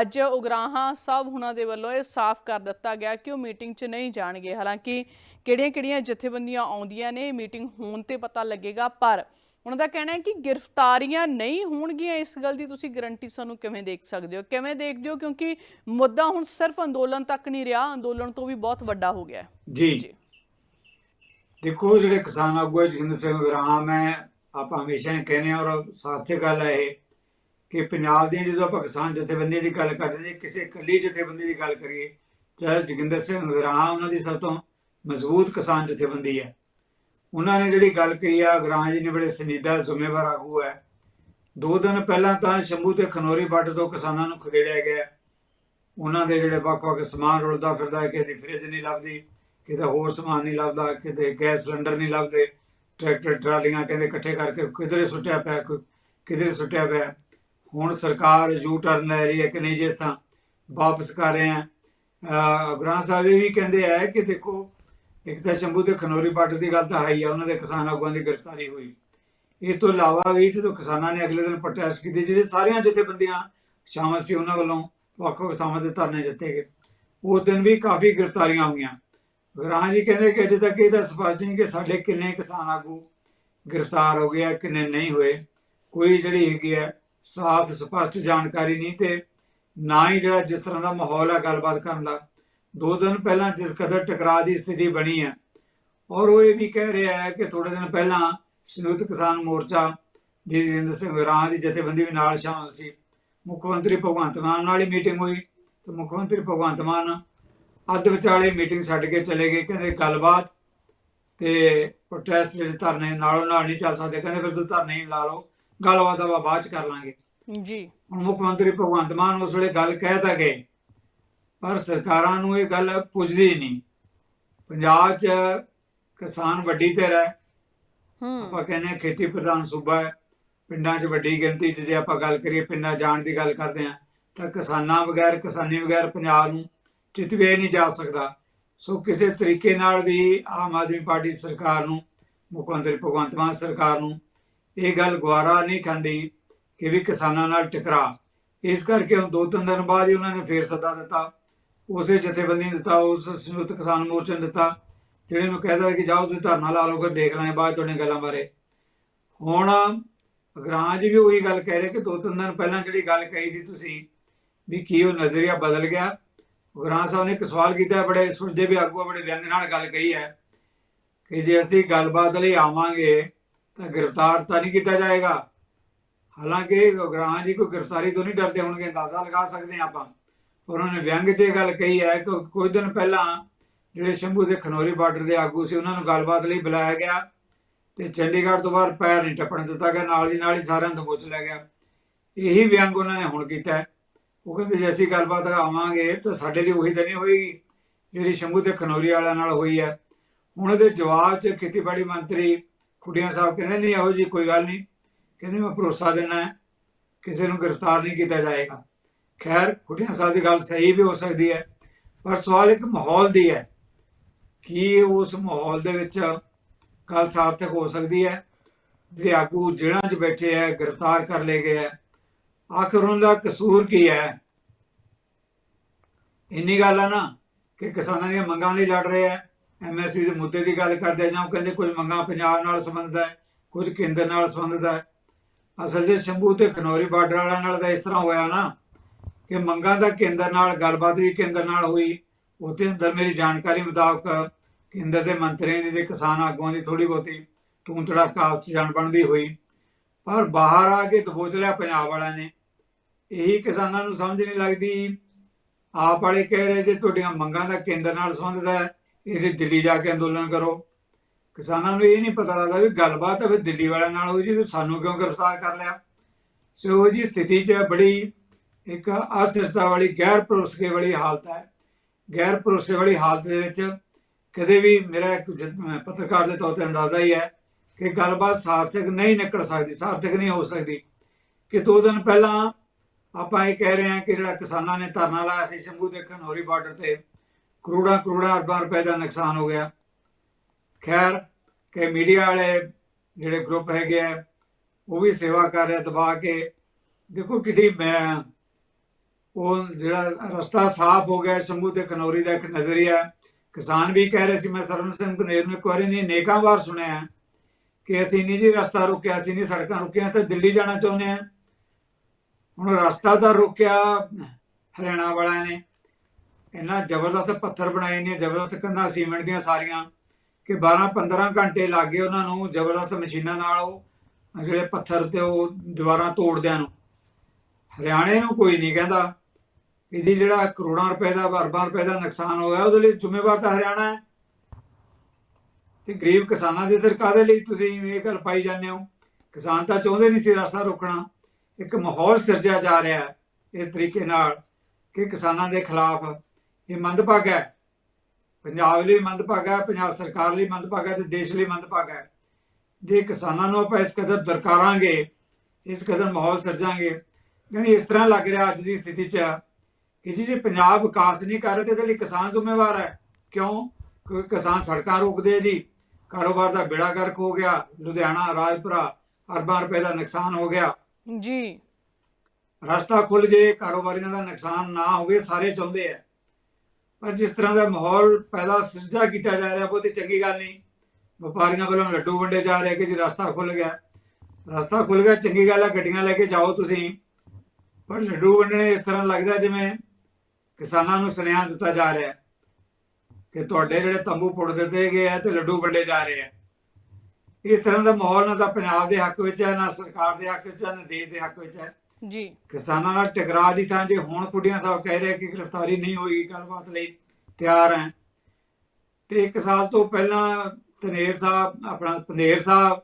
ਅੱਜ ਉਗਰਾਹਾਂ ਸਭ ਹੁਣਾਂ ਦੇ ਵੱਲੋਂ ਇਹ ਸਾਫ਼ ਕਰ ਦਿੱਤਾ ਗਿਆ ਕਿ ਉਹ ਮੀਟਿੰਗ 'ਚ ਨਹੀਂ ਜਾਣਗੇ। ਹਾਲਾਂਕਿ ਕਿਹੜੀਆਂ-ਕਿਹੜੀਆਂ ਜਥੇਬੰਦੀਆਂ ਆਉਂਦੀਆਂ ਨੇ ਮੀਟਿੰਗ ਹੋਣ ਤੇ ਪਤਾ ਲੱਗੇਗਾ ਪਰ ਉਹਨਾਂ ਦਾ ਕਹਿਣਾ ਹੈ ਕਿ ਗ੍ਰਿਫਤਾਰੀਆਂ ਨਹੀਂ ਹੋਣਗੀਆਂ। ਇਸ ਗੱਲ ਦੀ ਤੁਸੀਂ ਗਰੰਟੀ ਸਾਨੂੰ ਕਿਵੇਂ ਦੇਖ ਸਕਦੇ ਹੋ? ਕਿਵੇਂ ਦੇਖਦੇ ਹੋ? ਕਿਉਂਕਿ ਮੁੱਦਾ ਹੁਣ ਸਿਰਫ ਅੰਦੋਲਨ ਤੱਕ ਨਹੀਂ ਰਿਹਾ ਅੰਦੋਲਨ ਤੋਂ ਵੀ ਬਹੁਤ ਵੱਡਾ ਹੋ ਗਿਆ ਜੀ। ਦੇਖੋ ਜਿਹੜੇ ਕਿਸਾਨ ਆਗੂ ਹੈ ਜਗਿੰਦਰ ਸਿੰਘ ਗ੍ਰਾਮ ਹੈ ਆਪਾਂ ਹਮੇਸ਼ਾ ਹੀ ਕਹਿੰਦੇ ਹਾਂ ਔਰ ਸਾਰਥਕ ਗੱਲ ਹੈ ਇਹ ਕਿ ਪੰਜਾਬ ਦੀਆਂ ਜਦੋਂ ਆਪਾਂ ਕਿਸਾਨ ਜਥੇਬੰਦੀ ਦੀ ਗੱਲ ਕਰਦੇ ਜੇ ਕਿਸੇ ਇਕੱਲੀ ਜਥੇਬੰਦੀ ਦੀ ਗੱਲ ਕਰੀਏ ਚਾਹੇ ਜਗਿੰਦਰ ਸਿੰਘ ਗ੍ਰਾਮ ਉਹਨਾਂ ਦੀ ਸਭ ਤੋਂ ਮਜ਼ਬੂਤ ਕਿਸਾਨ ਜਥੇਬੰਦੀ ਹੈ। ਉਹਨਾਂ ਨੇ ਜਿਹੜੀ ਗੱਲ ਕਹੀ ਆ ਗਰਾਂ ਜੀ ਨੇ ਬੜੇ ਸੰਜੀਦਾ ਜ਼ਿੰਮੇਵਾਰ ਆਗੂ ਹੈ। ਦੋ ਦਿਨ ਪਹਿਲਾਂ ਤਾਂ ਸ਼ੰਭੂ ਤੇ ਖਨੋਰੀ ਬਾਰਡਰ ਤੋਂ ਕਿਸਾਨਾਂ ਨੂੰ ਖਦੇੜਿਆ ਗਿਆ। ਉਹਨਾਂ ਦੇ ਜਿਹੜੇ ਵੱਖ-ਵੱਖ ਸਮਾਨ ਰੁਲਦਾ ਫਿਰਦਾ ਹੈ, ਕਿਸੇ ਦੀ ਫ੍ਰਿਜ ਨਹੀਂ ਲੱਭਦੀ ਕਿਤੇ ਹੋਰ ਸਮਾਨ ਨਹੀਂ ਲੱਭਦਾ ਕਿਤੇ ਗੈਸ ਸਿਲੰਡਰ ਨਹੀਂ ਲੱਭਦੇ, ਟਰੈਕਟਰ, ਟਰਾਲੀਆਂ ਕਹਿੰਦੇ ਇਕੱਠੇ ਕਰਕੇ ਕਿਧਰੇ ਸੁੱਟਿਆ ਪਿਆ ਕਿਧਰੇ ਸੁੱਟਿਆ ਪਿਆ। ਹੁਣ ਸਰਕਾਰ ਯੂ ਟਰਨ ਲੈ ਰਹੀ ਹੈ ਕਿ ਨਹੀਂ, ਜਿਸ ਤਾਂ ਵਾਪਸ ਕਰ ਰਹੇ ਆ ਗ੍ਰਾਂ ਸਾਹਿਬ ਇਹ ਵੀ ਕਹਿੰਦੇ ਆ ਕਿ ਦੇਖੋ ਇੱਕ ਤਾਂ ਸ਼ੰਭੂ ਤੇ ਖਨੋਰੀ ਬਾਰਡਰ ਦੀ ਗੱਲ ਤਾਂ ਹੈ ਹੀ ਆ, ਉਹਨਾਂ ਦੇ ਕਿਸਾਨ ਆਗੂਆਂ ਦੀ ਗ੍ਰਿਫਤਾਰੀ ਹੋਈ। ਇਹ ਤੋਂ ਇਲਾਵਾ ਵੀ ਜਦੋਂ ਕਿਸਾਨਾਂ ਨੇ ਅਗਲੇ ਦਿਨ ਪ੍ਰੋਟੈਸਟ ਕੀਤੀ ਜਿਹਦੇ ਸਾਰੀਆਂ ਜਥੇਬੰਦੀਆਂ ਸ਼ਾਮਲ ਸੀ, ਉਹਨਾਂ ਵੱਲੋਂ ਵੱਖ ਵੱਖ ਥਾਵਾਂ ਤੇ ਧਰਨੇ ਦਿੱਤੇ ਗਏ। ਉਸ ਦਿਨ ਵੀ ਕਾਫੀ ਗ੍ਰਿਫਤਾਰੀਆਂ ਹੋਈਆਂ। ਗ੍ਰਾਂ ਜੀ, ਕਹਿੰਦੇ ਕਿ ਅਜੇ ਤੱਕ ਇਹ ਤਾਂ ਸਪਸ਼ਟ ਨਹੀਂ ਕਿ ਸਾਡੇ ਕਿੰਨੇ ਕਿਸਾਨ ਆਗੂ ਗ੍ਰਿਫਤਾਰ ਹੋ ਗਏ ਕਿੰਨੇ ਨਹੀਂ ਹੋਏ। ਕੋਈ ਜਿਹੜੀ ਹੈਗੀ ਹੈ ਸਾਫ਼ ਸਪਸ਼ਟ ਜਾਣਕਾਰੀ ਨਹੀਂ ਤੇ ਨਾ ਹੀ ਜਿਹੜਾ ਜਿਸ ਤਰ੍ਹਾਂ ਦਾ ਮਾਹੌਲ ਹੈ ਗੱਲਬਾਤ ਕਰਨ ਦਾ ਦੋ ਦਿਨ ਪਹਿਲਾਂ ਜਿਸ ਕਦਰ ਟਕਰਾਅ ਦੀ ਸਥਿਤੀ ਬਣੀ ਹੈ। ਔਰ ਉਹ ਇਹ ਵੀ ਕਹਿ ਰਿਹਾ ਹੈ ਕਿ ਥੋੜੇ ਦਿਨ ਪਹਿਲਾਂ ਸੰਯੁਕਤ ਕਿਸਾਨ ਮੋਰਚਾ ਜੀ ਜਿੰਦ ਸਿੰਘ ਰਾਹ ਦੀ ਜਥੇਬੰਦੀ ਵੀ ਨਾਲ ਸ਼ਾਮਲ ਸੀ। ਮੁੱਖ ਮੰਤਰੀ ਭਗਵੰਤ ਮਾਨ ਨਾਲ ਹੀ ਮੀਟਿੰਗ ਹੋਈ। ਤੇ ਮੁੱਖ ਮੰਤਰੀ ਭਗਵੰਤ ਮਾਨ ਅੱਧ ਵਿਚਾਲੇ ਮੀਟਿੰਗ ਛੱਡ ਕੇ ਚਲੇ ਗਏ। ਕਹਿੰਦੇ ਗੱਲਬਾਤ ਤੇ ਪ੍ਰੋਟੈਸਟ ਜਿਹੜੇ ਧਰਨੇ ਨਾਲੋਂ ਨਾਲ ਨਹੀਂ ਚੱਲ ਸਕਦੇ। ਕਹਿੰਦੇ ਫਿਰ ਤੁਸੀਂ ਧਰਨੇ ਹੀ ਲਾ ਲਓ। ਗੱਲਬਾਤ ਆਪਾਂ ਬਾਅਦ ਚ ਕਰ ਲਾਂਗੇ। ਜੀ। ਹੁਣ ਮੁੱਖ ਮੰਤਰੀ ਭਗਵੰਤ ਮਾਨ ਉਸ ਵੇਲੇ ਗੱਲ ਕਹਿ ਤਾਂ ਗਏ। ਪਰ ਸਰਕਾਰਾਂ ਨੂੰ ਇਹ ਗੱਲ ਪੁੱਜਦੀ ਨਹੀਂ। ਪੰਜਾਬ 'ਚ ਕਿਸਾਨ ਵੱਡੀ ਧਿਰ ਹੈ। ਹੂੰ। ਆਪਾਂ ਕਹਿੰਦੇ ਖੇਤੀ ਪ੍ਰਧਾਨ ਸੂਬਾ ਹੈ। ਪਿੰਡਾਂ 'ਚ ਵੱਡੀ ਗਿਣਤੀ 'ਚ ਜੇ ਆਪਾਂ ਗੱਲ ਕਰੀਏ ਪਿੰਡਾਂ ਜਾਣ ਦੀ ਗੱਲ ਕਰਦੇ ਹਾਂ ਤਾਂ ਕਿਸਾਨਾਂ ਬਗੈਰ ਕਿਸਾਨੀ ਬਗੈਰ ਪੰਜਾਬ ਨੂੰ ਚਿਤਵੇ ਨਹੀਂ ਜਾ ਸਕਦਾ। ਸੋ ਕਿਸੇ ਤਰੀਕੇ ਨਾਲ ਵੀ ਆਮ ਆਦਮੀ ਪਾਰਟੀ ਸਰਕਾਰ ਨੂੰ ਮੁੱਖ ਮੰਤਰੀ ਭਗਵੰਤ ਮਾਨ ਸਰਕਾਰ ਨੂੰ ਇਹ ਗੱਲ ਗਵਾਰਾ ਨਹੀਂ ਖਾਂਦੀ ਕਿ ਵੀ ਕਿਸਾਨਾਂ ਨਾਲ ਟਕਰਾ ਇਸ ਕਰਕੇ ਹੁਣ ਦੋ ਤਿੰਨ ਦਿਨ ਬਾਅਦ ਹੀ ਉਹਨਾਂ ਨੇ ਫੇਰ ਸੱਦਾ ਦਿੱਤਾ ਉਸੇ ਜਥੇਬੰਦੀ ਨੇ ਦਿੱਤਾ, ਉਸ ਸੰਯੁਕਤ ਕਿਸਾਨ ਮੋਰਚੇ ਨੂੰ ਦਿੱਤਾ, ਜਿਹੜੇ ਨੂੰ ਕਹਿੰਦਾ ਕਿ ਜਾਓ ਤੁਸੀਂ ਧਰਨਾ ਲਾ ਲਓ, ਫਿਰ ਦੇਖ ਲਾਂਗੇ ਬਾਅਦ ਤੁਹਾਡੀਆਂ ਗੱਲਾਂ ਬਾਰੇ। ਹੁਣ ਅਗਰਾਂਜ ਵੀ ਉਹੀ ਗੱਲ ਕਹਿ ਰਹੇ ਕਿ ਦੋ ਤਿੰਨ ਦਿਨ ਪਹਿਲਾਂ ਜਿਹੜੀ ਗੱਲ ਕਹੀ ਸੀ ਤੁਸੀਂ ਵੀ ਕੀ ਉਹ ਨਜ਼ਰੀਆ ਬਦਲ ਗਿਆ। ਗਰਾਂ ਸਾਹਿਬ ਨੇ ਇੱਕ ਸਵਾਲ ਕੀਤਾ, ਬੜੇ ਸੁਲਝੇ ਵੀ ਆਗੂ ਬੜੇ ਵਿਅੰਗ ਨਾਲ ਗੱਲ ਕਹੀ ਹੈ ਕਿ ਜੇ ਅਸੀਂ ਗੱਲਬਾਤ ਲਈ ਆਵਾਂਗੇ ਤਾਂ ਗ੍ਰਿਫਤਾਰ ਤਾਂ ਨਹੀਂ ਕੀਤਾ ਜਾਏਗਾ। ਹਾਲਾਂਕਿ ਗਰਾਂ ਜੀ ਕੋਈ ਗ੍ਰਿਫਤਾਰੀ ਤੋਂ ਨਹੀਂ ਡਰਦੇ ਹੋਣਗੇ, ਅੰਦਾਜ਼ਾ ਲਗਾ ਸਕਦੇ ਹਾਂ ਆਪਾਂ। ਉਹਨਾਂ ਨੇ ਵਿਅੰਗ 'ਚ ਇਹ ਗੱਲ ਕਹੀ ਹੈ ਕਿ ਕੁਝ ਦਿਨ ਪਹਿਲਾਂ ਜਿਹੜੇ ਸ਼ੰਭੂ ਦੇ ਖਨੌਰੀ ਬਾਰਡਰ ਦੇ ਆਗੂ ਸੀ, ਉਹਨਾਂ ਨੂੰ ਗੱਲਬਾਤ ਲਈ ਬੁਲਾਇਆ ਗਿਆ ਤੇ ਚੰਡੀਗੜ੍ਹ ਤੋਂ ਬਾਹਰ ਪੈਰ ਨਹੀਂ ਟੱਪਣ ਦਿੱਤਾ ਗਿਆ, ਨਾਲ ਦੀ ਨਾਲ ਹੀ ਸਾਰਿਆਂ ਨੂੰ ਦਬੋਚ ਲਿਆ ਗਿਆ। ਇਹੀ ਵਿਅੰਗ ਉਹਨਾਂ ਨੇ ਹੁਣ ਕੀਤਾ ਉਹ ਕਹਿੰਦੇ, ਜੇ ਅਸੀਂ ਗੱਲਬਾਤ ਆਵਾਂਗੇ ਤਾਂ ਸਾਡੇ ਲਈ ਉਹੀ ਤਾਂ ਨਹੀਂ ਹੋਏਗੀ, ਜਿਹੜੀ ਸ਼ੰਭੂ ਤੇ ਖਨੌਰੀ ਵਾਲਿਆਂ ਨਾਲ ਹੋਈ ਹੈ। ਹੁਣ ਉਹਦੇ ਜਵਾਬ 'ਚ ਖੇਤੀਬਾੜੀ ਮੰਤਰੀ ਖੁੱਡੀਆਂ ਸਾਹਿਬ ਕਹਿੰਦੇ, ਨਹੀਂ ਇਹੋ ਜੀ ਕੋਈ ਗੱਲ ਨਹੀਂ। ਕਹਿੰਦੇ, ਮੈਂ ਭਰੋਸਾ ਦਿੰਦਾ ਹੈ, ਕਿਸੇ ਨੂੰ ਗ੍ਰਿਫਤਾਰ ਨਹੀਂ ਕੀਤਾ ਜਾਏਗਾ। ਖੈਰ ਖੁੱਡੀਆਂ ਸਾਹਿਬ ਦੀ ਗੱਲ ਸਹੀ ਵੀ ਹੋ ਸਕਦੀ ਹੈ, ਪਰ ਸਵਾਲ ਇੱਕ ਮਾਹੌਲ ਦੀ ਹੈ ਕੀ ਉਸ ਮਾਹੌਲ ਦੇ ਵਿੱਚ ਗੱਲ ਸਾਰਥਕ ਹੋ ਸਕਦੀ ਹੈ। ਜਿਹੜੇ ਆਗੂ ਜੇਲ੍ਹਾਂ 'ਚ ਬੈਠੇ ਹੈ, ਗ੍ਰਿਫਤਾਰ ਕਰ ਲਏ ਗਏ ਹੈ। ਆਖਰ ਉਹਨਾਂ ਦਾ ਕਸੂਰ ਕੀ ਹੈ? ਇੰਨੀ ਗੱਲ ਆ ਨਾ ਕਿ ਕਿਸਾਨਾਂ ਦੀਆਂ ਮੰਗਾਂ ਲਈ ਲੜ ਰਹੇ ਹੈ। ਐਮਐਸਪੀ ਦੇ ਮੁੱਦੇ ਦੀ ਗੱਲ ਕਰਦੇ ਜਾਂ ਉਹ ਕਹਿੰਦੇ ਕੁਝ ਮੰਗਾਂ ਪੰਜਾਬ ਨਾਲ ਸੰਬੰਧਿਤ ਹੈ, ਕੁਝ ਕੇਂਦਰ ਨਾਲ ਸੰਬੰਧਿਤ ਹੈ। ਅਸਲ 'ਚ ਸ਼ੰਭੂ ਤੇ ਖਨੌਰੀ ਬਾਰਡਰ ਵਾਲਿਆਂ ਨਾਲ ਤਾਂ ਇਸ ਤਰ੍ਹਾਂ ਹੋਇਆ ਨਾ ਕਿ ਮੰਗਾਂ ਦਾ ਕੇਂਦਰ ਨਾਲ, ਗੱਲਬਾਤ ਵੀ ਕੇਂਦਰ ਨਾਲ ਹੋਈ। ਉਹਦੇ ਅੰਦਰ ਮੇਰੀ ਜਾਣਕਾਰੀ ਮੁਤਾਬਕ ਕੇਂਦਰ ਦੇ ਮੰਤਰੀਆਂ ਦੀ ਤੇ ਕਿਸਾਨ ਆਗੂਆਂ ਦੀ ਥੋੜੀ ਬਹੁਤੀ ਤੂੰ ਤੜਾਕਾ ਆਪਸ ਜਾਣਬਣ ਵੀ ਹੋਈ। ਪਰ ਬਾਹਰ ਆ ਕੇ ਦਬੋਚ ਲਿਆ ਪੰਜਾਬ ਵਾਲਿਆਂ ਨੇ। ਇਹੀ ਕਿਸਾਨਾਂ ਨੂੰ ਸਮਝ ਨਹੀਂ ਲੱਗਦੀ। ਆਪ ਵਾਲੇ ਕਹਿ ਰਹੇ ਜੇ ਤੁਹਾਡੀਆਂ ਮੰਗਾਂ ਦਾ ਕੇਂਦਰ ਨਾਲ ਸੰਬੰਧਿਤ ਹੈ, ਇਹਦੇ ਦਿੱਲੀ ਜਾ ਕੇ ਅੰਦੋਲਨ ਕਰੋ। ਕਿਸਾਨਾਂ ਨੂੰ ਇਹ ਨਹੀਂ ਪਤਾ ਲੱਗਦਾ ਵੀ ਗੱਲਬਾਤ ਹੈ ਵੀ ਦਿੱਲੀ ਵਾਲਿਆਂ ਨਾਲ ਹੋਈ ਜੀ ਸਾਨੂੰ ਕਿਉਂ ਗ੍ਰਿਫਤਾਰ ਕਰ ਲਿਆ? ਸੋ ਉਹ ਜੀ, ਸਥਿਤੀ 'ਚ ਬੜੀ ਇੱਕ ਅਸਥਿਰਤਾ ਵਾਲੀ, ਗੈਰ ਭਰੋਸੇ ਵਾਲੀ ਹਾਲਤ ਹੈ। ਗੈਰ ਭਰੋਸੇ ਵਾਲੀ ਹਾਲਤ ਦੇ ਵਿੱਚ ਕਦੇ ਵੀ ਮੇਰਾ ਇੱਕ ਪੱਤਰਕਾਰ ਦੇ ਤੌਰ ਤੇ ਅੰਦਾਜ਼ਾ ਹੀ ਹੈ ਕਿ ਗੱਲਬਾਤ ਸਾਰਥਕ ਨਹੀਂ ਨਿਕਲ ਸਕਦੀ, ਸਾਰਥਕ ਨਹੀਂ ਹੋ ਸਕਦੀ ਕਿ ਦੋ ਦਿਨ ਪਹਿਲਾਂ ਆਪਾਂ ਇਹ ਕਹਿ ਰਹੇ ਹਾਂ ਕਿ ਜਿਹੜਾ ਕਿਸਾਨਾਂ ਨੇ ਧਰਨਾ ਲਾਇਆ ਸੀ ਸ਼ੰਭੂ ਦੇ ਖਨੌਰੀ ਬਾਰਡਰ ਤੇ ਕਰੋੜਾਂ ਕਰੋੜਾਂ ਅਰਬਾਂ ਰੁਪਏ ਦਾ ਨੁਕਸਾਨ ਹੋ ਗਿਆ। ਖੈਰ, ਕਿ ਮੀਡੀਆ ਵਾਲੇ ਜਿਹੜੇ ਗਰੁੱਪ ਹੈਗੇ ਆ, ਉਹ ਵੀ ਸੇਵਾ ਕਰ ਰਿਹਾ ਦਬਾ ਕੇ, ਦੇਖੋ ਕਿੱਡੀ ਮੈਂ ਉਹ ਜਿਹੜਾ ਰਸਤਾ ਸਾਫ਼ ਹੋ ਗਿਆ, ਸ਼ੰਭੂ ਤੇ ਖਨੌਰੀ ਦਾ ਇੱਕ ਨਜ਼ਰੀਆ ਕਿਸਾਨ ਵੀ ਕਹਿ ਰਹੇ ਸੀ, ਮੈਂ ਸਰਵਨ ਸਿੰਘ ਕਨੇਰ ਨੂੰ ਇੱਕ ਵਾਰੀ ਨਹੀਂ, ਨੇਕਾਂ ਵਾਰ ਸੁਣਿਆ ਕਿ ਅਸੀਂ ਨਹੀਂ ਜੀ ਰਸਤਾ ਰੁਕਿਆ, ਅਸੀਂ ਨਹੀਂ ਸੜਕਾਂ ਰੁਕੀਆਂ ਤੇ ਦਿੱਲੀ ਜਾਣਾ ਚਾਹੁੰਦੇ ਆ ਹੁਣ ਰਸਤਾ ਤਾਂ ਰੁਕਿਆ, ਹਰਿਆਣਾ ਵਾਲਿਆਂ ਨੇ। ਇੰਨਾ ਜ਼ਬਰਦਸਤ ਪੱਥਰ ਬਣਾਏ ਨੇ, ਜ਼ਬਰਦਸਤ ਕੰਧਾਂ ਸੀਮੈਂਟ ਦੀਆਂ ਸਾਰੀਆਂ ਕਿ 12 15 ਘੰਟੇ ਲੱਗ ਗਏ ਉਹਨਾਂ ਨੂੰ ਜ਼ਬਰਦਸਤ ਮਸ਼ੀਨਾਂ ਨਾਲ ਉਹ, ਜਿਹੜੇ ਪੱਥਰ ਤੇ ਉਹ ਦੀਵਾਰਾਂ ਤੋੜਦਿਆਂ ਨੂੰ। ਹਰਿਆਣੇ ਨੂੰ ਕੋਈ ਨਹੀਂ ਕਹਿੰਦਾ। ਇਹਦੀ ਜਿਹੜਾ ਕਰੋੜਾਂ ਰੁਪਏ ਦਾ ਅਰਬਾਂ ਰੁਪਏ ਦਾ ਨੁਕਸਾਨ ਹੋਇਆ, ਉਹਦੇ ਲਈ ਜ਼ਿੰਮੇਵਾਰ ਤਾਂ ਹਰਿਆਣਾ ਹੈ। ਤੇ ਗਰੀਬ ਕਿਸਾਨਾਂ ਦੇ ਸਿਰ ਕਾਹਦੇ ਲਈ ਤੁਸੀਂ ਇਹ ਗੱਲ ਪਾਈ ਜਾਂਦੇ ਹੋ। ਕਿਸਾਨ ਤਾਂ ਚਾਹੁੰਦੇ ਨਹੀਂ ਸੀ ਰਸਤਾ ਰੋਕਣਾ। ਇੱਕ ਮਾਹੌਲ ਸਿਰਜਿਆ ਜਾ ਰਿਹਾ ਹੈ ਇਸ ਤਰੀਕੇ ਨਾਲ ਕਿ ਕਿਸਾਨਾਂ ਦੇ ਖਿਲਾਫ ਇਹ ਮੰਦਭਾਗਾ ਹੈ। ਪੰਜਾਬ ਲਈ ਮੰਦਭਾਗਾ ਹੈ, ਪੰਜਾਬ ਸਰਕਾਰ ਲਈ ਮੰਦਭਾਗਾ ਹੈ ਤੇ ਦੇਸ਼ ਲਈ ਮੰਦਭਾਗਾ ਹੈ। ਜੇ ਕਿਸਾਨਾਂ ਨੂੰ ਆਪਾਂ ਇਸ ਕਦਰ ਦਰਕਾਰਾਂਗੇ, ਇਸ ਕਦਰ ਮਾਹੌਲ ਸਿਰਜਾਂਗੇ, ਯਾਨੀ ਇਸ ਤਰ੍ਹਾਂ ਲੱਗ ਰਿਹਾ ਅੱਜ ਦੀ ਸਥਿਤੀ 'ਚ। ਕਿ ਜੀ ਜੇ ਪੰਜਾਬ ਵਿਕਾਸ ਨਹੀਂ ਕਰ ਰਿਹਾ ਤੇ ਇਹਦੇ ਲਈ ਕਿਸਾਨ ਜ਼ਿੰਮੇਵਾਰ ਹੈ। ਕਿਉਂ? ਕਿਉਂਕਿ ਕਿਸਾਨ ਸੜਕਾਂ ਰੋਕਦੇ ਆ ਜੀ। ਕਾਰੋਬਾਰ ਦਾ ਬੇੜਾ ਗਰਕ ਹੋ ਗਿਆ। ਲੁਧਿਆਣਾ ਰਾਜਪੁਰਾ ਅਰਬਾਂ ਰੁਪਏ ਦਾ ਨੁਕਸਾਨ ਹੋ ਗਿਆ। ਜੀ। ਰਸਤਾ ਖੁੱਲ ਜੇ ਕਾਰੋਬਾਰੀਆਂ ਦਾ ਨੁਕਸਾਨ ਨਾ ਹੋਵੇ ਸਾਰੇ ਚਾਹੁੰਦੇ ਆ। ਪਰ ਜਿਸ ਤਰ੍ਹਾਂ ਦਾ ਮਾਹੌਲ ਪੈਦਾ ਸਿਰਜਾ ਕੀਤਾ ਜਾ ਰਿਹਾ ਬਹੁਤੀ ਚੰਗੀ ਗੱਲ ਨਹੀਂ। ਵਪਾਰੀਆਂ ਵੱਲੋਂ ਲੱਡੂ ਵੰਡੇ ਜਾ ਰਹੇ ਕਿ ਜੀ ਰਸਤਾ ਖੁੱਲ ਗਿਆ। ਰਸਤਾ ਖੁੱਲ ਗਿਆ ਚੰਗੀ ਗੱਲ ਹੈ ਗੱਡੀਆਂ ਲੈ ਕੇ ਜਾਓ ਤੁਸੀਂ। ਪਰ ਲੱਡੂ ਵੰਡਣੇ ਇਸ ਤਰ੍ਹਾਂ ਲੱਗਦਾ ਜਿਵੇਂ ਕਿਸਾਨਾਂ ਨੂੰ ਸੁਨੇਹਾ ਦਿੱਤਾ ਜਾ ਰਿਹਾ ਹੈ ਕਿ ਤੁਹਾਡੇ ਜਿਹੜੇ ਤੰਬੂ ਪੁੱਟ ਦਿੱਤੇ ਗਏ ਆ ਤੇ ਲੱਡੂ ਵੰਡੇ ਜਾ ਰਹੇ ਆ। ਇਸ ਤਰ੍ਹਾਂ ਦਾ ਮਾਹੌਲ ਨਾ ਤਾਂ ਪੰਜਾਬ ਦੇ ਹੱਕ ਵਿੱਚ ਹੈ ਨਾ ਸਰਕਾਰ ਦੇ ਹੱਕ ਵਿੱਚ ਹੈ ਨਾ ਦੇਸ਼ ਦੇ ਹੱਕ ਵਿੱਚ ਹੈ। ਜੀ। ਕਿਸਾਨਾਂ ਨਾਲ ਟਕਰਾਅ ਦੀ ਥਾਂ ਜੇ ਹੁਣ ਕੁੜੀਆਂ ਸਾਹਿਬ ਕਹਿ ਰਹੇ ਕਿ ਗ੍ਰਿਫਤਾਰੀ ਨਹੀਂ ਹੋਈ ਗੱਲਬਾਤ ਲਈ ਤਿਆਰ ਹੈ। ਤੇ ਇੱਕ ਸਾਲ ਤੋਂ ਪਹਿਲਾਂ ਧਨੇਰ ਸਾਹਿਬ ਆਪਣਾ ਧਨੇਰ ਸਾਹਿਬ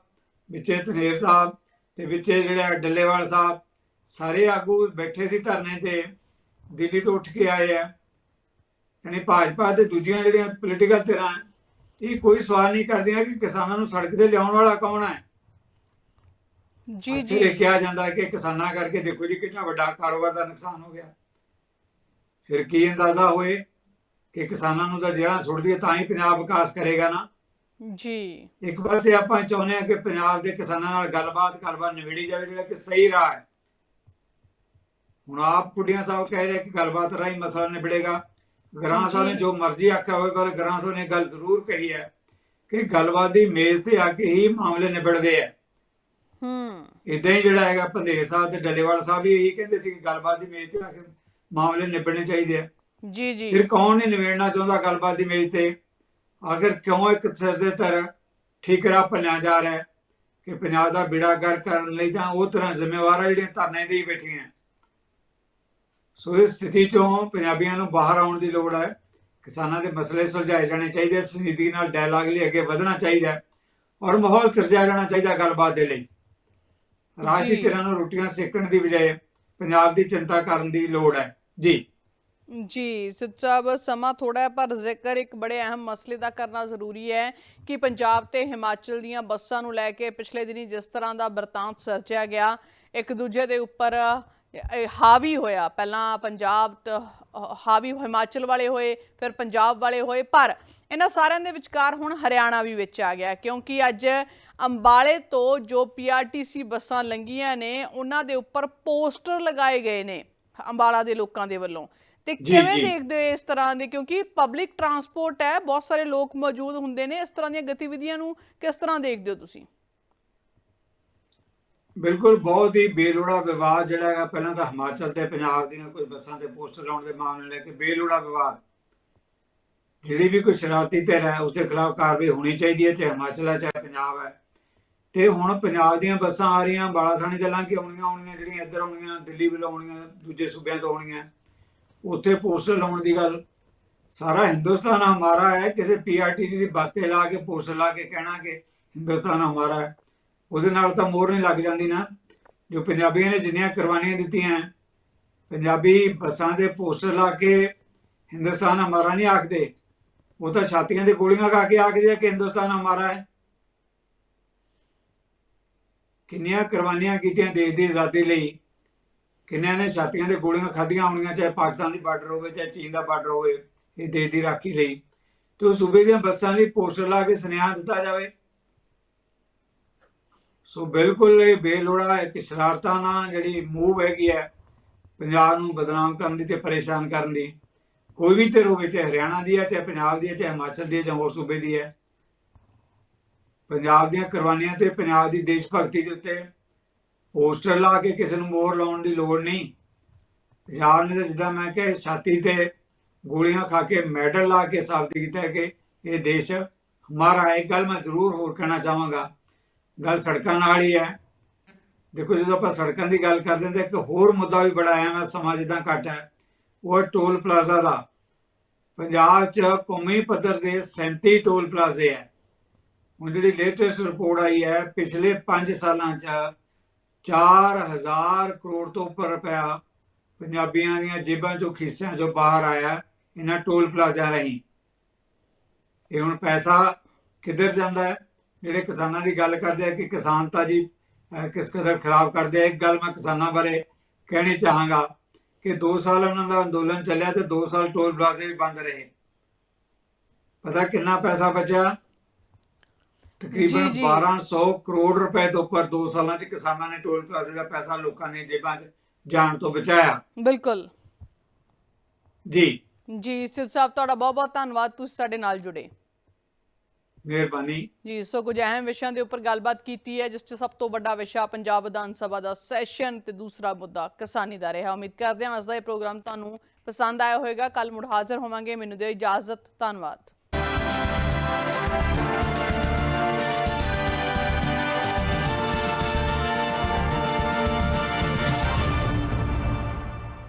ਵਿੱਚੇ ਧਨੇਰ ਸਾਹਿਬ ਤੇ ਵਿੱਚੇ ਜਿਹੜਾ ਡੱਲੇਵਾਲ ਸਾਹਿਬ ਸਾਰੇ ਆਗੂ ਬੈਠੇ ਸੀ ਧਰਨੇ ਤੇ। ਦਿੱਲੀ ਤੋਂ ਉੱਠ ਕੇ ਆਏ ਆ। ਯਾਨੀ ਭਾਜਪਾ ਤੇ ਦੂਜੀਆਂ ਜਿਹੜੀਆਂ ਪੋਲੀਟੀਕਲ ਧਿਰਾਂ ਇਹ ਕੋਈ ਸਵਾਲ ਨਹੀਂ ਕਰਦੀਆਂ ਕਿ ਕਿਸਾਨਾਂ ਨੂੰ ਸੜਕ ਤੇ ਲਿਆਉਣ ਵਾਲਾ ਕੌਣ ਹੈ ਜੀ ਅਕਸਰ ਇਹ ਜੀ। ਕਿਹਾ ਜਾਂਦਾ ਹੈ ਕਿ ਕਿਸਾਨਾਂ ਕਰਕੇ ਦੇਖੋ ਜੀ ਕਿੰਨਾ ਵੱਡਾ ਕਾਰੋਬਾਰ ਦਾ ਨੁਕਸਾਨ ਹੋ ਗਿਆ। ਫਿਰ ਕੀ ਅੰਦਾਜ਼ਾ ਹੋਏ ਕਿ ਕਿਸਾਨਾਂ ਨੂੰ ਤਾਂ ਜਿਹੜਾ ਸੁੱਟਦੀ ਹੈ ਤਾਂ ਹੀ ਪੰਜਾਬ ਵਿਕਾਸ ਕਰੇਗਾ ਨਾ? ਜੀ। ਇੱਕ ਪਾਸੇ ਆਪਾਂ ਚਾਹੁੰਦੇ ਹਾਂ ਕਿ ਪੰਜਾਬ ਦੇ ਕਿਸਾਨਾਂ ਨਾਲ ਗੱਲਬਾਤ ਗੱਲਬਾਤ ਨਿਬੇੜੀ ਜਾਵੇ ਜਿਹੜਾ ਕਿ ਸਹੀ ਰਾਹ ਹੈ। ਹੁਣ ਆਪ ਕੁੜੀਆਂ ਸਾਹਿਬ ਕਹਿ ਰਹੇ ਕਿ ਗੱਲਬਾਤ ਰਾਹੀਂ ਮਸਲਾ ਨਿਬੜੇਗਾ। ਗਰਾਂ ਸਾਹਿਬ ਨੇ ਜੀ। ਮਰਜ਼ੀ ਆਖਿਆ ਹੋਵੇ ਪਰ ਗਰਾਂ ਸਾਹਿਬ ਨੇ ਗੱਲ ਜ਼ਰੂਰ ਕਹੀ ਹੈ ਕਿ ਗੱਲਬਾਤ ਦੀ ਮੇਜ਼ ਤੇ ਆ ਕੇ ਹੀ ਮਾਮਲੇ ਨਿਬੜਦੇ ਆ। ਹੂੰ। ਇਦਾਂ ਹੀ ਜਿਹੜਾ ਹੈਗਾ ਪੰਧੇਰ ਸਾਹਿਬ ਤੇ ਡੱਲੇਵਾਲ ਸਾਹਿਬ ਵੀ ਇਹੀ ਕਹਿੰਦੇ ਸੀ ਕਿ ਗੱਲਬਾਤ ਦੀ ਮੇਜ਼ ਤੇ ਆ ਕੇ ਮਾਮਲੇ ਨਿਬੜਨੇ ਚਾਹੀਦੇ ਆ। ਜੀ ਜੀ। ਫਿਰ ਕੌਣ ਨਹੀਂ ਨਿਬੇੜਨਾ ਚਾਹੁੰਦਾ ਗੱਲਬਾਤ ਦੀ ਮੇਜ਼ ਤੇ? ਆਖਰ ਕਿਉਂ ਇੱਕ ਸਿਰ ਦੇ ਤਰ ਠੀਕਰਾ ਭੰਨਿਆ ਜਾ ਰਿਹਾ ਕਿ ਪੰਜਾਬ ਦਾ ਬਿੜਾ ਗਰ ਕਰਨ ਲਈ ਤਾਂ ਉਹ ਤਰ੍ਹਾਂ ਜ਼ਿੰਮੇਵਾਰ ਆ ਜਿਹੜੀਆਂ ਧਰਨੇ ਦੇ ਹੀ ਬੈਠੀਆਂ। ਸੋ ਇਸ ਸਥਿਤੀ ਚੋਂ ਪੰਜਾਬੀਆਂ ਨੂੰ ਬਾਹਰ ਆਉਣ ਦੀ ਲੋੜ ਹੈ। ਕਿਸਾਨਾਂ ਦੇ ਮਸਲੇ ਸੁਲਝਾਏ ਜਾਣੇ ਚਾਹੀਦੇ ਸਨੀਤੀ ਨਾਲ ਡਾਇਲਾਗ ਲਈ ਅੱਗੇ ਵਧਣਾ ਚਾਹੀਦਾ ਔਰ ਮਾਹੌਲ ਸਿਰਜਿਆ ਜਾਣਾ ਚਾਹੀਦਾ ਗੱਲਬਾਤ ਦੇ ਲਈ। ਜੀ। ਧਿਰਾਂ ਨੂੰ ਰੋਟੀਆਂ ਸੇਕਣ ਦੀ ਬਜਾਏ ਪੰਜਾਬ ਦੀ ਚਿੰਤਾ ਕਰਨ ਦੀ ਲੋੜ ਹੈ। ਜੀ। ਜੀ ਸਿੱਧ ਸਾਹਿਬ ਸਮਾਂ ਥੋੜਾ ਹੈ ਪਰ ਜ਼ਿਕਰ ਇੱਕ ਬੜੇ ਅਹਿਮ ਮਸਲੇ ਦਾ ਕਰਨਾ ਜ਼ਰੂਰੀ ਹੈ ਕਿ ਪੰਜਾਬ ਤੇ ਹਿਮਾਚਲ ਦੀਆਂ ਬੱਸਾਂ ਨੂੰ ਲੈ ਕੇ ਪਿਛਲੇ ਦਿਨੀ ਜਿਸ ਤਰ੍ਹਾਂ ਦਾ ਵਰਤਾਂਤ ਸਰਜਿਆ ਗਿਆ ਇੱਕ ਦੂਜੇ ਦੇ ਉੱਪਰ ਹਾਵੀ ਹੋਇਆ। ਪਹਿਲਾਂ ਪੰਜਾਬ ਹਾਵੀ ਹਿਮਾਚਲ ਵਾਲੇ ਹੋਏ ਫਿਰ ਪੰਜਾਬ ਵਾਲੇ ਹੋਏ ਪਰ ਇਹਨਾਂ ਸਾਰਿਆਂ ਦੇ ਵਿਚਕਾਰ ਹੁਣ ਹਰਿਆਣਾ ਵੀ ਵਿੱਚ ਆ ਗਿਆ ਕਿਉਂਕਿ ਅੱਜ ਅੰਬਾਲੇ ਤੋਂ ਜੋ ਪੀਆਰਟੀਸੀ ਬੱਸਾਂ ਲੰਘੀਆਂ ਨੇ ਉਹਨਾਂ ਦੇ ਉੱਪਰ ਪੋਸਟਰ ਲਗਾਏ ਗਏ ਨੇ ਅੰਬਾਲਾ ਦੇ ਲੋਕਾਂ ਦੇ ਵੱਲੋਂ। ਤੇ ਕਿਵੇਂ। ਦੇਖਦੇ ਹੋ ਇਸ ਤਰ੍ਹਾਂ ਦੇ? ਕਿਉਂਕਿ ਪਬਲਿਕ ਟਰਾਂਸਪੋਰਟ ਹੈ ਬਹੁਤ ਸਾਰੇ ਲੋਕ ਮੌਜੂਦ ਹੁੰਦੇ ਨੇ ਇਸ ਤਰ੍ਹਾਂ ਦੀਆਂ ਗਤੀਵਿਧੀਆਂ ਨੂੰ ਕਿਸ ਤਰ੍ਹਾਂ ਦੇਖਦੇ ਹੋ ਤੁਸੀਂ? ਬਿਲਕੁਲ ਬਹੁਤ ਹੀ ਬੇਲੋੜਾ ਵਿਵਾਦ ਜਿਹੜਾ ਹੈਗਾ, ਪਹਿਲਾਂ ਤਾਂ ਹਿਮਾਚਲ ਤੇ ਪੰਜਾਬ ਦੀਆਂ ਕੁਝ ਬੱਸਾਂ ਤੇ ਪੋਸਟਰ ਲਾਉਣ ਦੇ ਮਾਮਲੇ ਲੈ ਕੇ ਬੇਲੋੜਾ ਵਿਵਾਦ। ਜਿਹੜੀ ਵੀ ਕੋਈ ਸ਼ਰਾਰਤੀ ਧਿਰ ਹੈ ਉਸ ਦੇ ਖਿਲਾਫ ਕਾਰਵਾਈ ਹੋਣੀ ਚਾਹੀਦੀ ਹੈ, ਚਾਹੇ ਹਿਮਾਚਲ ਹੈ, ਚਾਹੇ ਪੰਜਾਬ ਹੈ। ਤੇ ਹੁਣ ਪੰਜਾਬ ਦੀਆਂ ਬੱਸਾਂ ਆ ਰਹੀਆਂ ਬਾਲਾ ਥਾਣੀ ਦੇ ਲੰਘ ਕੇ ਆਉਣੀਆਂ ਆਉਣੀਆਂ ਜਿਹੜੀਆਂ ਇੱਧਰ ਆਉਣੀਆਂ, ਦਿੱਲੀ ਵੱਲੋਂ ਆਉਣੀਆਂ, ਦੂਜੇ ਸੂਬਿਆਂ ਤੋਂ ਆਉਣੀਆਂ। ਉੱਥੇ ਪੋਸਟਰ ਲਾਉਣ ਦੀ ਗੱਲ, ਸਾਰਾ ਹਿੰਦੁਸਤਾਨ ਹਮਾਰਾ ਹੈ, ਕਿਸੇ ਪੀਆਰਟੀਸੀ ਦੀ ਬੱਸ ਤੇ ਲਾ ਕੇ, ਪੋਸਟਰ ਲਾ ਕੇ ਕਹਿਣਾ ਕਿ ਹਿੰਦੁਸਤਾਨ ਹਮਾਰਾ ਹੈ। ਉਹਦੇ ਨਾਲ ਤਾਂ ਮੋਰ ਨਹੀਂ ਲੱਗ ਜਾਂਦੀ ਨਾ। ਜੋ ਪੰਜਾਬੀਆਂ ਨੇ ਜਿੰਨੀਆਂ ਕੁਰਬਾਨੀਆਂ ਦਿੱਤੀਆਂ, ਪੰਜਾਬੀ ਬੱਸਾਂ ਦੇ ਪੋਸਟਰ ਲਾ ਕੇ ਹਿੰਦੁਸਤਾਨ ਹਮਾਰਾ ਨਹੀਂ ਆਖਦੇ। ਉਹ ਤਾਂ ਛਾਤੀਆਂ ਦੇ ਗੋਲੀਆਂ ਖਾ ਕੇ ਆਖਦੇ ਆ ਕਿ ਹਿੰਦੁਸਤਾਨ ਹਮਾਰਾ ਹੈ। ਕਿੰਨੀਆਂ ਕੁਰਬਾਨੀਆਂ ਕੀਤੀਆਂ ਦੇਸ਼ ਦੀ ਆਜ਼ਾਦੀ ਲਈ। ਕਿੰਨਿਆਂ ਨੇ ਛਾਤੀਆਂ ਦੇ ਗੋਲੀਆਂ ਖਾਧੀਆਂ ਹੋਣੀਆਂ, ਚਾਹੇ ਪਾਕਿਸਤਾਨ ਦੀ ਬਾਰਡਰ ਹੋਵੇ, ਚਾਹੇ ਚੀਨ ਦਾ ਬਾਰਡਰ ਹੋਵੇ, ਇਹ ਦੇਸ਼ ਦੀ ਰਾਖੀ ਲਈ। ਤੇ ਉਹ ਸੂਬੇ ਦੀਆਂ ਬੱਸਾਂ ਲਈ ਪੋਸਟਰ ਲਾ ਕੇ ਸੁਨੇਹਾ ਦਿੱਤਾ ਜਾਵੇ। ਸੋ ਬਿਲਕੁਲ ਇਹ ਬੇਲੋੜਾ ਇੱਕ ਸ਼ਰਾਰਤਾਂ ਨਾਲ ਜਿਹੜੀ ਮੂਵ ਹੈਗੀ ਹੈ, ਪੰਜਾਬ ਨੂੰ ਬਦਨਾਮ ਕਰਨ ਦੀ ਤੇ ਪਰੇਸ਼ਾਨ ਕਰਨ ਦੀ, ਕੋਈ ਵੀ ਧਿਰ ਹੋਵੇ, ਚਾਹੇ ਹਰਿਆਣਾ ਦੀ ਹੈ, ਚਾਹੇ ਪੰਜਾਬ ਦੀ ਹੈ, ਚਾਹੇ ਹਿਮਾਚਲ ਦੀ ਹੈ ਜਾਂ ਹੋਰ ਸੂਬੇ ਦੀ ਹੈ, ਪੰਜਾਬ ਦੀਆਂ ਕੁਰਬਾਨੀਆਂ ਤੇ ਪੰਜਾਬ ਦੀ ਦੇਸ਼ ਭਗਤੀ ਦੇ ਉੱਤੇ ਪੋਸਟਰ ਲਾ ਕੇ ਕਿਸੇ ਨੂੰ ਮੋਹਰ ਲਾਉਣ ਦੀ ਲੋੜ ਨਹੀਂ। ਪੰਜਾਬ ਨੇ ਤਾਂ ਜਿੱਦਾਂ ਮੈਂ ਕਿਹਾ, ਛਾਤੀ ਤੇ ਗੋਲੀਆਂ ਖਾ ਕੇ ਮੈਡਲ ਲਾ ਕੇ ਸਾਬਤ ਕੀਤਾ ਕਿ ਇਹ ਦੇਸ਼ ਹਮਾਰਾ ਹੈ। ਇੱਕ ਗੱਲ ਮੈਂ ਜ਼ਰੂਰ ਹੋਰ ਕਹਿਣਾ ਚਾਹਾਂਗਾ। ਗੱਲ ਸੜਕਾਂ ਨਾਲ ਹੀ ਹੈ। ਦੇਖੋ ਜਦੋਂ ਆਪਾਂ ਸੜਕਾਂ ਦੀ ਗੱਲ ਕਰਦੇ ਹਾਂ ਤਾਂ ਇੱਕ ਹੋਰ ਮੁੱਦਾ ਵੀ ਬੜਾ ਅਹਿਮ ਹੈ, ਸਮਾਂ ਜਿੱਦਾਂ ਘੱਟ ਹੈ। ਉਹ ਟੋਲ ਪਲਾਜ਼ਾ ਦਾ। ਪੰਜਾਬ 'ਚ ਕੌਮੀ ਪੱਧਰ ਦੇ 37 ਟੋਲ ਪਲਾਜ਼ੇ ਹੈ। ਹੁਣ ਜਿਹੜੀ ਲੇਟੈਸਟ ਰਿਪੋਰਟ ਆਈ ਹੈ, ਪਿਛਲੇ 5 ਸਾਲਾਂ 'ਚ 4000 ਕਰੋੜ ਤੋਂ ਉੱਪਰ ਰੁਪਇਆ ਪੰਜਾਬੀਆਂ ਦੀਆਂ ਜੇਬਾਂ ਚੋਂ ਖਿੱਸਿਆਂ ਚੋਂ ਬਾਹਰ ਆਇਆ ਇਹਨਾਂ ਟੋਲ ਪਲਾਜ਼ਾ ਰਾਹੀਂ। ਇਹ ਹੁਣ ਪੈਸਾ ਕਿੱਧਰ ਜਾਂਦਾ ਹੈ? ਜਿਹੜੇ ਕਿਸਾਨਾਂ ਦੀ ਗੱਲ ਕਰਦੇ ਆ ਕਿ ਕਿਸਾਨ ਤਾਂ ਜੀ ਕਿਸ ਕਦਰ ਖਰਾਬ ਕਰਦੇ ਆ ਇੱਕ ਗੱਲ ਮੈਂ ਕਿਸਾਨਾਂ ਬਾਰੇ ਕਹਿਣੀ ਚਾਹਾਂਗਾ ਕਿ 2 ਸਾਲ ਉਹਨਾਂ ਦਾ ਅੰਦੋਲਨ ਚੱਲਿਆ ਤੇ 2 ਸਾਲ ਟੋਲ ਪਲਾਜ਼ੇ ਵੀ ਬੰਦ ਰਹੇ। ਪਤਾ ਕਿੰਨਾ ਪੈਸਾ ਬਚਿਆ? ਤਕਰੀਬਨ ਜੀ, ਜੀ। 1200 ਕਰੋੜ ਰੁਪਏ ਤੋਂ ਉੱਪਰ 2 ਸਾਲਾਂ 'ਚ ਕਿਸਾਨਾਂ ਨੇ ਟੋਲ ਪਲਾਜ਼ੇ ਦਾ ਪੈਸਾ ਲੋਕਾਂ ਨੇ ਜੇਬਾਂ 'ਚ ਜਾਣ ਤੋਂ ਬਚਾਇਆ। ਬਿਲਕੁਲ। ਜੀ। ਜੀ ਸਿੱਧ ਸਾਹਿਬ ਤੁਹਾਡਾ ਬਹੁਤ ਬਹੁਤ ਧੰਨਵਾਦ। ਤੁਸੀਂ ਸਾਡੇ ਨਾਲ ਜੁੜੇ। ਮਿਹਰਬਾਨੀ। ਜੀ, ਸੋ ਕੁਝ ਅਹਿਮ ਵਿਸ਼ਿਆਂ ਦੇ ਉੱਪਰ ਗੱਲਬਾਤ ਕੀਤੀ ਹੈ, ਜਿਸ 'ਚ ਸਭ ਤੋਂ ਵੱਡਾ ਵਿਸ਼ਾ ਪੰਜਾਬ ਵਿਧਾਨ ਸਭਾ ਦਾ ਸੈਸ਼ਨ ਤੇ ਦੂਸਰਾ ਮੁੱਦਾ ਕਿਸਾਨੀ ਦਾ ਰਿਹਾ। ਉਮੀਦ ਕਰਦੇ ਹਾਂ ਅੱਜ ਦਾ ਇਹ ਪ੍ਰੋਗਰਾਮ ਤੁਹਾਨੂੰ ਪਸੰਦ ਆਇਆ ਹੋਵੇਗਾ। ਕੱਲ ਮੁੜ ਹਾਜ਼ਰ ਹੋਵਾਂਗੇ। ਮੈਨੂੰ ਦਿਓ ਇਜਾਜ਼ਤ। ਧੰਨਵਾਦ।